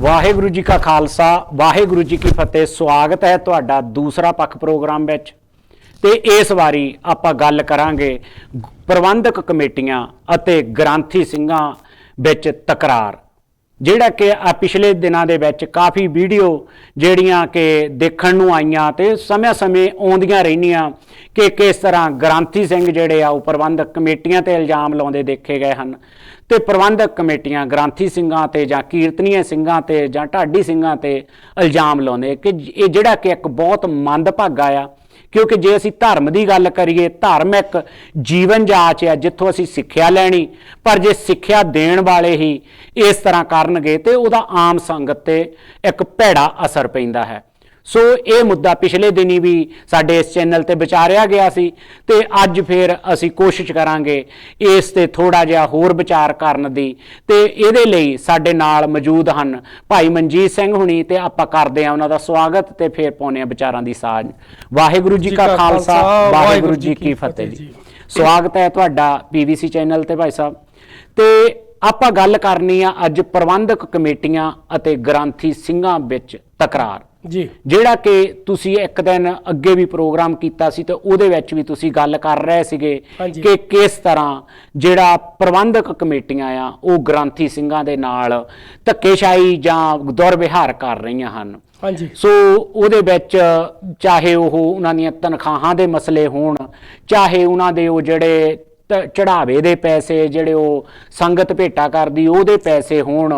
ਵਾਹਿਗੁਰੂ ਜੀ ਕਾ ਖਾਲਸਾ, ਵਾਹਿਗੁਰੂ ਜੀ ਕੀ ਫਤਿਹ। ਸਵਾਗਤ ਹੈ ਤੁਹਾਡਾ ਦੂਸਰਾ ਪੱਖ ਪ੍ਰੋਗਰਾਮ ਵਿੱਚ। ਤੇ ਇਸ ਵਾਰੀ ਆਪਾਂ ਗੱਲ ਕਰਾਂਗੇ ਪ੍ਰਬੰਧਕ ਕਮੇਟੀਆਂ ਅਤੇ ਗ੍ਰਾਂਥੀ ਸਿੰਘਾਂ ਵਿੱਚ ਤਕਰਾਰ, ਜਿਹੜਾ ਕਿ ਆ ਪਿਛਲੇ ਦਿਨਾਂ ਦੇ ਵਿੱਚ ਕਾਫੀ ਵੀਡੀਓ ਜਿਹੜੀਆਂ ਕਿ ਦੇਖਣ ਨੂੰ ਆਈਆਂ ਤੇ ਸਮੇਂ-ਸਮੇਂ ਆਉਂਦੀਆਂ ਰਹਿੰਦੀਆਂ ਕਿ ਕਿਸ ਤਰ੍ਹਾਂ ਗ੍ਰਾਂਥੀ ਸਿੰਘ ਜਿਹੜੇ ਆ ਉਹ ਪ੍ਰਬੰਧਕ ਕਮੇਟੀਆਂ ਤੇ ਇਲਜ਼ਾਮ ਲਾਉਂਦੇ ਦੇਖੇ ਗਏ ਹਨ। ਤੇ ਪ੍ਰਬੰਧਕ ਕਮੇਟੀਆਂ ਗ੍ਰਾਂਥੀ ਸਿੰਘਾਂ ਤੇ ਜਾਂ ਕੀਰਤਨੀਏ ਸਿੰਘਾਂ ਤੇ ਜਾਂ ਢਾਡੀ ਸਿੰਘਾਂ ਤੇ ਇਲਜ਼ਾਮ ਲਾਉਂਦੇ ਕਿ ਇਹ ਜਿਹੜਾ ਕਿ ਇੱਕ ਬਹੁਤ ਮੰਦਭਾਗਾ ਆ, ਕਿਉਂਕਿ ਜੇ ਅਸੀਂ ਧਰਮ ਦੀ ਗੱਲ ਕਰੀਏ ਧਰਮ ਇੱਕ ਜੀਵਨ ਜਾਚ ਹੈ ਜਿੱਥੋਂ ਅਸੀਂ ਸਿੱਖਿਆ ਲੈਣੀ, ਪਰ ਜੇ ਸਿੱਖਿਆ ਦੇਣ ਵਾਲੇ ਹੀ ਇਸ ਤਰ੍ਹਾਂ ਕਰਨਗੇ ਤੇ ਉਹਦਾ ਆਮ ਸੰਗਤ ਤੇ ਇੱਕ ਭੈੜਾ ਅਸਰ ਪੈਂਦਾ ਹੈ। ਸੋ ਇਹ ਮੁੱਦਾ ਪਿਛਲੇ ਦਿਨੀ ਵੀ ਸਾਡੇ ਇਸ ਚੈਨਲ ਤੇ ਵਿਚਾਰਿਆ ਗਿਆ ਸੀ ਤੇ ਅੱਜ ਫੇਰ ਅਸੀਂ ਕੋਸ਼ਿਸ਼ ਕਰਾਂਗੇ ਇਸ ਤੇ ਥੋੜਾ ਜਿਹਾ ਹੋਰ ਵਿਚਾਰ ਕਰਨ ਦੀ ਤੇ ਇਹਦੇ ਲਈ ਸਾਡੇ ਨਾਲ ਮੌਜੂਦ ਹਨ ਭਾਈ ਮਨਜੀਤ ਸਿੰਘ ਹੁਣੀ ਤੇ ਆਪਾਂ ਕਰਦੇ ਆ ਉਹਨਾਂ ਦਾ ਸਵਾਗਤ ਤੇ ਫੇਰ ਪਾਉਨੇ ਆ ਵਿਚਾਰਾਂ ਦੀ ਸਾਂਝ। ਵਾਹਿਗੁਰੂ ਜੀ ਕਾ ਖਾਲਸਾ, ਵਾਹਿਗੁਰੂ ਜੀ ਕੀ ਫਤਿਹ ਜੀ। ਸਵਾਗਤ ਹੈ ਤੁਹਾਡਾ ਪੀਵੀਸੀ ਚੈਨਲ ਤੇ ਭਾਈ ਸਾਹਿਬ। ਤੇ ਆਪਾਂ ਗੱਲ ਕਰਨੀ ਆ ਅੱਜ ਪ੍ਰਬੰਧਕ ਕਮੇਟੀਆਂ ਅਤੇ ਗ੍ਰਾਂਥੀ ਸਿੰਘਾਂ ਵਿੱਚ ਤਕਰਾਰ। ਜੀ। ਜਿਹੜਾ ਕਿ ਤੁਸੀਂ ਇੱਕ ਦਿਨ ਅੱਗੇ ਵੀ ਪ੍ਰੋਗਰਾਮ ਕੀਤਾ ਸੀ ਤੇ ਉਹਦੇ ਵਿੱਚ ਵੀ ਤੁਸੀਂ ਗੱਲ ਕਰ ਰਹੇ ਸੀਗੇ। ਕਿ ਕਿਸ ਤਰ੍ਹਾਂ ਜਿਹੜਾ ਪ੍ਰਬੰਧਕ ਕਮੇਟੀਆਂ ਆ ਉਹ ਗ੍ਰਾਂਥੀ ਸਿੰਘਾਂ ਦੇ ਨਾਲ ਧੱਕੇਸ਼ਾਹੀ ਜਾਂ ਦੁਰਵਿਹਾਰ ਕਰ ਰਹੀਆਂ ਹਨ। ਹਾਂਜੀ। ਸੋ ਉਹਦੇ ਵਿੱਚ ਚਾਹੇ ਉਹ ਉਹਨਾਂ ਦੀਆਂ ਤਨਖਾਹਾਂ ਦੇ ਮਸਲੇ ਹੋਣ ਚਾਹੇ ਉਹਨਾਂ ਦੇ ਉਹ ਜਿਹੜੇ ਚੜਾਵੇ ਦੇ ਪੈਸੇ ਜਿਹੜੇ ਉਹ ਸੰਗਤ ਭੇਟਾ ਕਰਦੀ ਉਹਦੇ ਪੈਸੇ ਹੋਣ।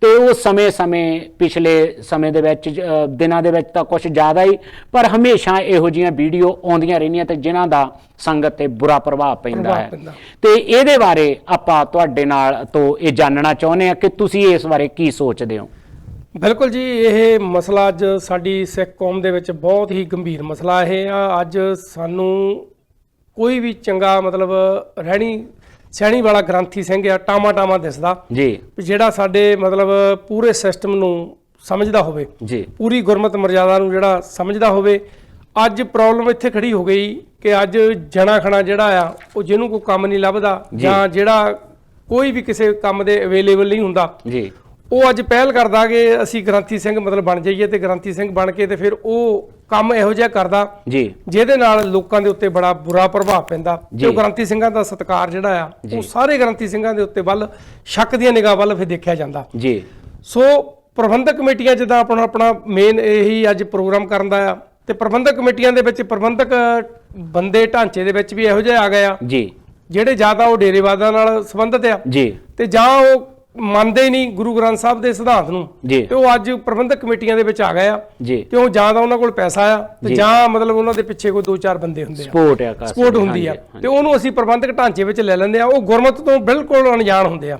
ਤੇ ਉਹ ਸਮੇਂ-ਸਮੇਂ ਪਿਛਲੇ ਸਮੇਂ ਦੇ ਵਿੱਚ ਦਿਨਾਂ ਦੇ ਵਿੱਚ ਤਾਂ ਕੁਝ ਜ਼ਿਆਦਾ ਹੀ ਪਰ ਹਮੇਸ਼ਾ ਇਹੋ ਜੀਆਂ ਵੀਡੀਓ ਆਉਂਦੀਆਂ ਰਹਿੰਦੀਆਂ ਤੇ ਜਿਨ੍ਹਾਂ ਦਾ ਸੰਗਤ ਤੇ ਬੁਰਾ ਪ੍ਰਭਾਵ ਪੈਂਦਾ ਹੈ। ਤੇ ਇਹਦੇ ਬਾਰੇ ਆਪਾਂ ਤੁਹਾਡੇ ਨਾਲ ਤੋਂ ਇਹ ਜਾਣਨਾ ਚਾਹੁੰਦੇ ਆ ਕਿ ਤੁਸੀਂ ਇਸ ਬਾਰੇ ਕੀ ਸੋਚਦੇ ਹੋ? ਬਿਲਕੁਲ ਜੀ ਇਹ ਮਸਲਾ ਅੱਜ ਸਾਡੀ ਸਿੱਖ ਕੌਮ ਦੇ ਵਿੱਚ ਬਹੁਤ ਹੀ ਗੰਭੀਰ ਮਸਲਾ ਇਹ ਆ ਅੱਜ ਸਾਨੂੰ ਕੋਈ ਵੀ ਚੰਗਾ ਮਤਲਬ ਰਹਿਣੀ ਸਹਿਣੀ ਵਾਲਾ ਗ੍ਰੰਥੀ ਸਿੰਘ ਆ ਟਾਮਾ ਟਾਮਾ ਦਿਸਦਾ ਜੀ। ਵੀ ਜਿਹੜਾ ਸਾਡੇ ਮਤਲਬ ਪੂਰੇ ਸਿਸਟਮ ਨੂੰ ਸਮਝਦਾ ਹੋਵੇ ਜੀ। ਪੂਰੀ ਗੁਰਮਤ ਮਰਜ਼ਾਦਾ ਨੂੰ ਜਿਹੜਾ ਸਮਝਦਾ ਹੋਵੇ ਅੱਜ ਪ੍ਰੋਬਲਮ ਇੱਥੇ ਖੜੀ ਹੋ ਗਈ ਕਿ ਅੱਜ ਜਣਾ ਖਣਾ ਜਿਹੜਾ ਆ ਉਹ ਜਿਹਨੂੰ ਕੋਈ ਕੰਮ ਨਹੀਂ ਲੱਭਦਾ ਜਾਂ ਜਿਹੜਾ ਕੋਈ ਵੀ ਕਿਸੇ ਕੰਮ ਦੇ ਅਵੇਲੇਬਲ ਨਹੀਂ ਹੁੰਦਾ ਜੀ। ਉਹ ਅੱਜ ਪਹਿਲ ਕਰਦਾ ਕਿ ਅਸੀਂ ਗ੍ਰੰਥੀ ਸਿੰਘ ਮਤਲਬ ਬਣ ਜਾਈਏ ਤੇ ਗ੍ਰੰਥੀ ਸਿੰਘ ਬਣ ਕੇ ਤੇ ਫਿਰ ਉਹ ਕੰਮ ਇਹੋ ਜਿਹਾ ਕਰਦਾ ਜੀ। ਜਿਹਦੇ ਨਾਲ ਲੋਕਾਂ ਦੇ ਉੱਤੇ ਬੜਾ ਬੁਰਾ ਪ੍ਰਭਾਵ ਪੈਂਦਾ ਜੀ। ਤੇ ਉਹ ਗ੍ਰੰਥੀ ਸਿੰਘਾਂ ਦਾ ਸਤਿਕਾਰ ਜਿਹੜਾ ਆ ਉਹ ਸਾਰੇ ਗ੍ਰੰਥੀ ਸਿੰਘਾਂ ਦੇ ਉੱਤੇ ਵੱਲ ਸ਼ੱਕ ਦੀਆਂ ਨਿਗਾਹ ਵੱਲ ਫਿਰ ਦੇਖਿਆ ਜਾਂਦਾ। ਜੀ। ਸੋ ਪ੍ਰਬੰਧਕ ਕਮੇਟੀਆਂ ਜਿੱਦਾਂ ਆਪਣਾ ਆਪਣਾ ਮੇਨ ਇਹੀ ਅੱਜ ਪ੍ਰੋਗਰਾਮ ਕਰਨ ਦਾ ਆ ਤੇ ਪ੍ਰਬੰਧਕ ਕਮੇਟੀਆਂ ਦੇ ਵਿੱਚ ਪ੍ਰਬੰਧਕ ਬੰਦੇ ਢਾਂਚੇ ਦੇ ਵਿੱਚ ਵੀ ਇਹੋ ਜਿਹੇ ਆ ਗਏ ਆ ਜੀ। ਜਿਹੜੇ ਜ਼ਿਆਦਾ ਉਹ ਡੇਰੇਵਾਦਾਂ ਨਾਲ ਸੰਬੰਧਿਤ ਆ ਜੀ। ਤੇ ਜਾਂ ਉਹ ਮੰਨਦੇ ਨਹੀਂ ਗੁਰੂ ਗ੍ਰੰਥ ਸਾਹਿਬ ਦੇ ਸਿਧਾਂਤ ਨੂੰ। ਤੇ ਉਹ ਅੱਜ ਪ੍ਰਬੰਧਕ ਕਮੇਟੀਆਂ ਦੇ ਵਿੱਚ ਆ ਗਏ ਆ। ਕਿਉਂ ਜਾਂ ਤਾਂ ਉਹਨਾਂ ਕੋਲ ਪੈਸਾ ਆ। ਤੇ ਜਾਂ। ਮਤਲਬ ਉਹਨਾਂ ਦੇ ਪਿੱਛੇ ਕੋਈ ਦੋ ਚਾਰ ਬੰਦੇ ਹੁੰਦੇ ਆ। ਸਪੋਰਟ ਆ ਸਪੋਰਟ ਹੁੰਦੀ ਆ। ਤੇ ਉਹਨੂੰ ਅਸੀਂ ਪ੍ਰਬੰਧਕ ਢਾਂਚੇ ਵਿੱਚ ਲੈ ਲੈਂਦੇ ਆ। ਉਹ ਗੁਰਮਤ ਤੋਂ ਬਿਲਕੁਲ ਅਣਜਾਣ ਹੁੰਦੇ ਆ।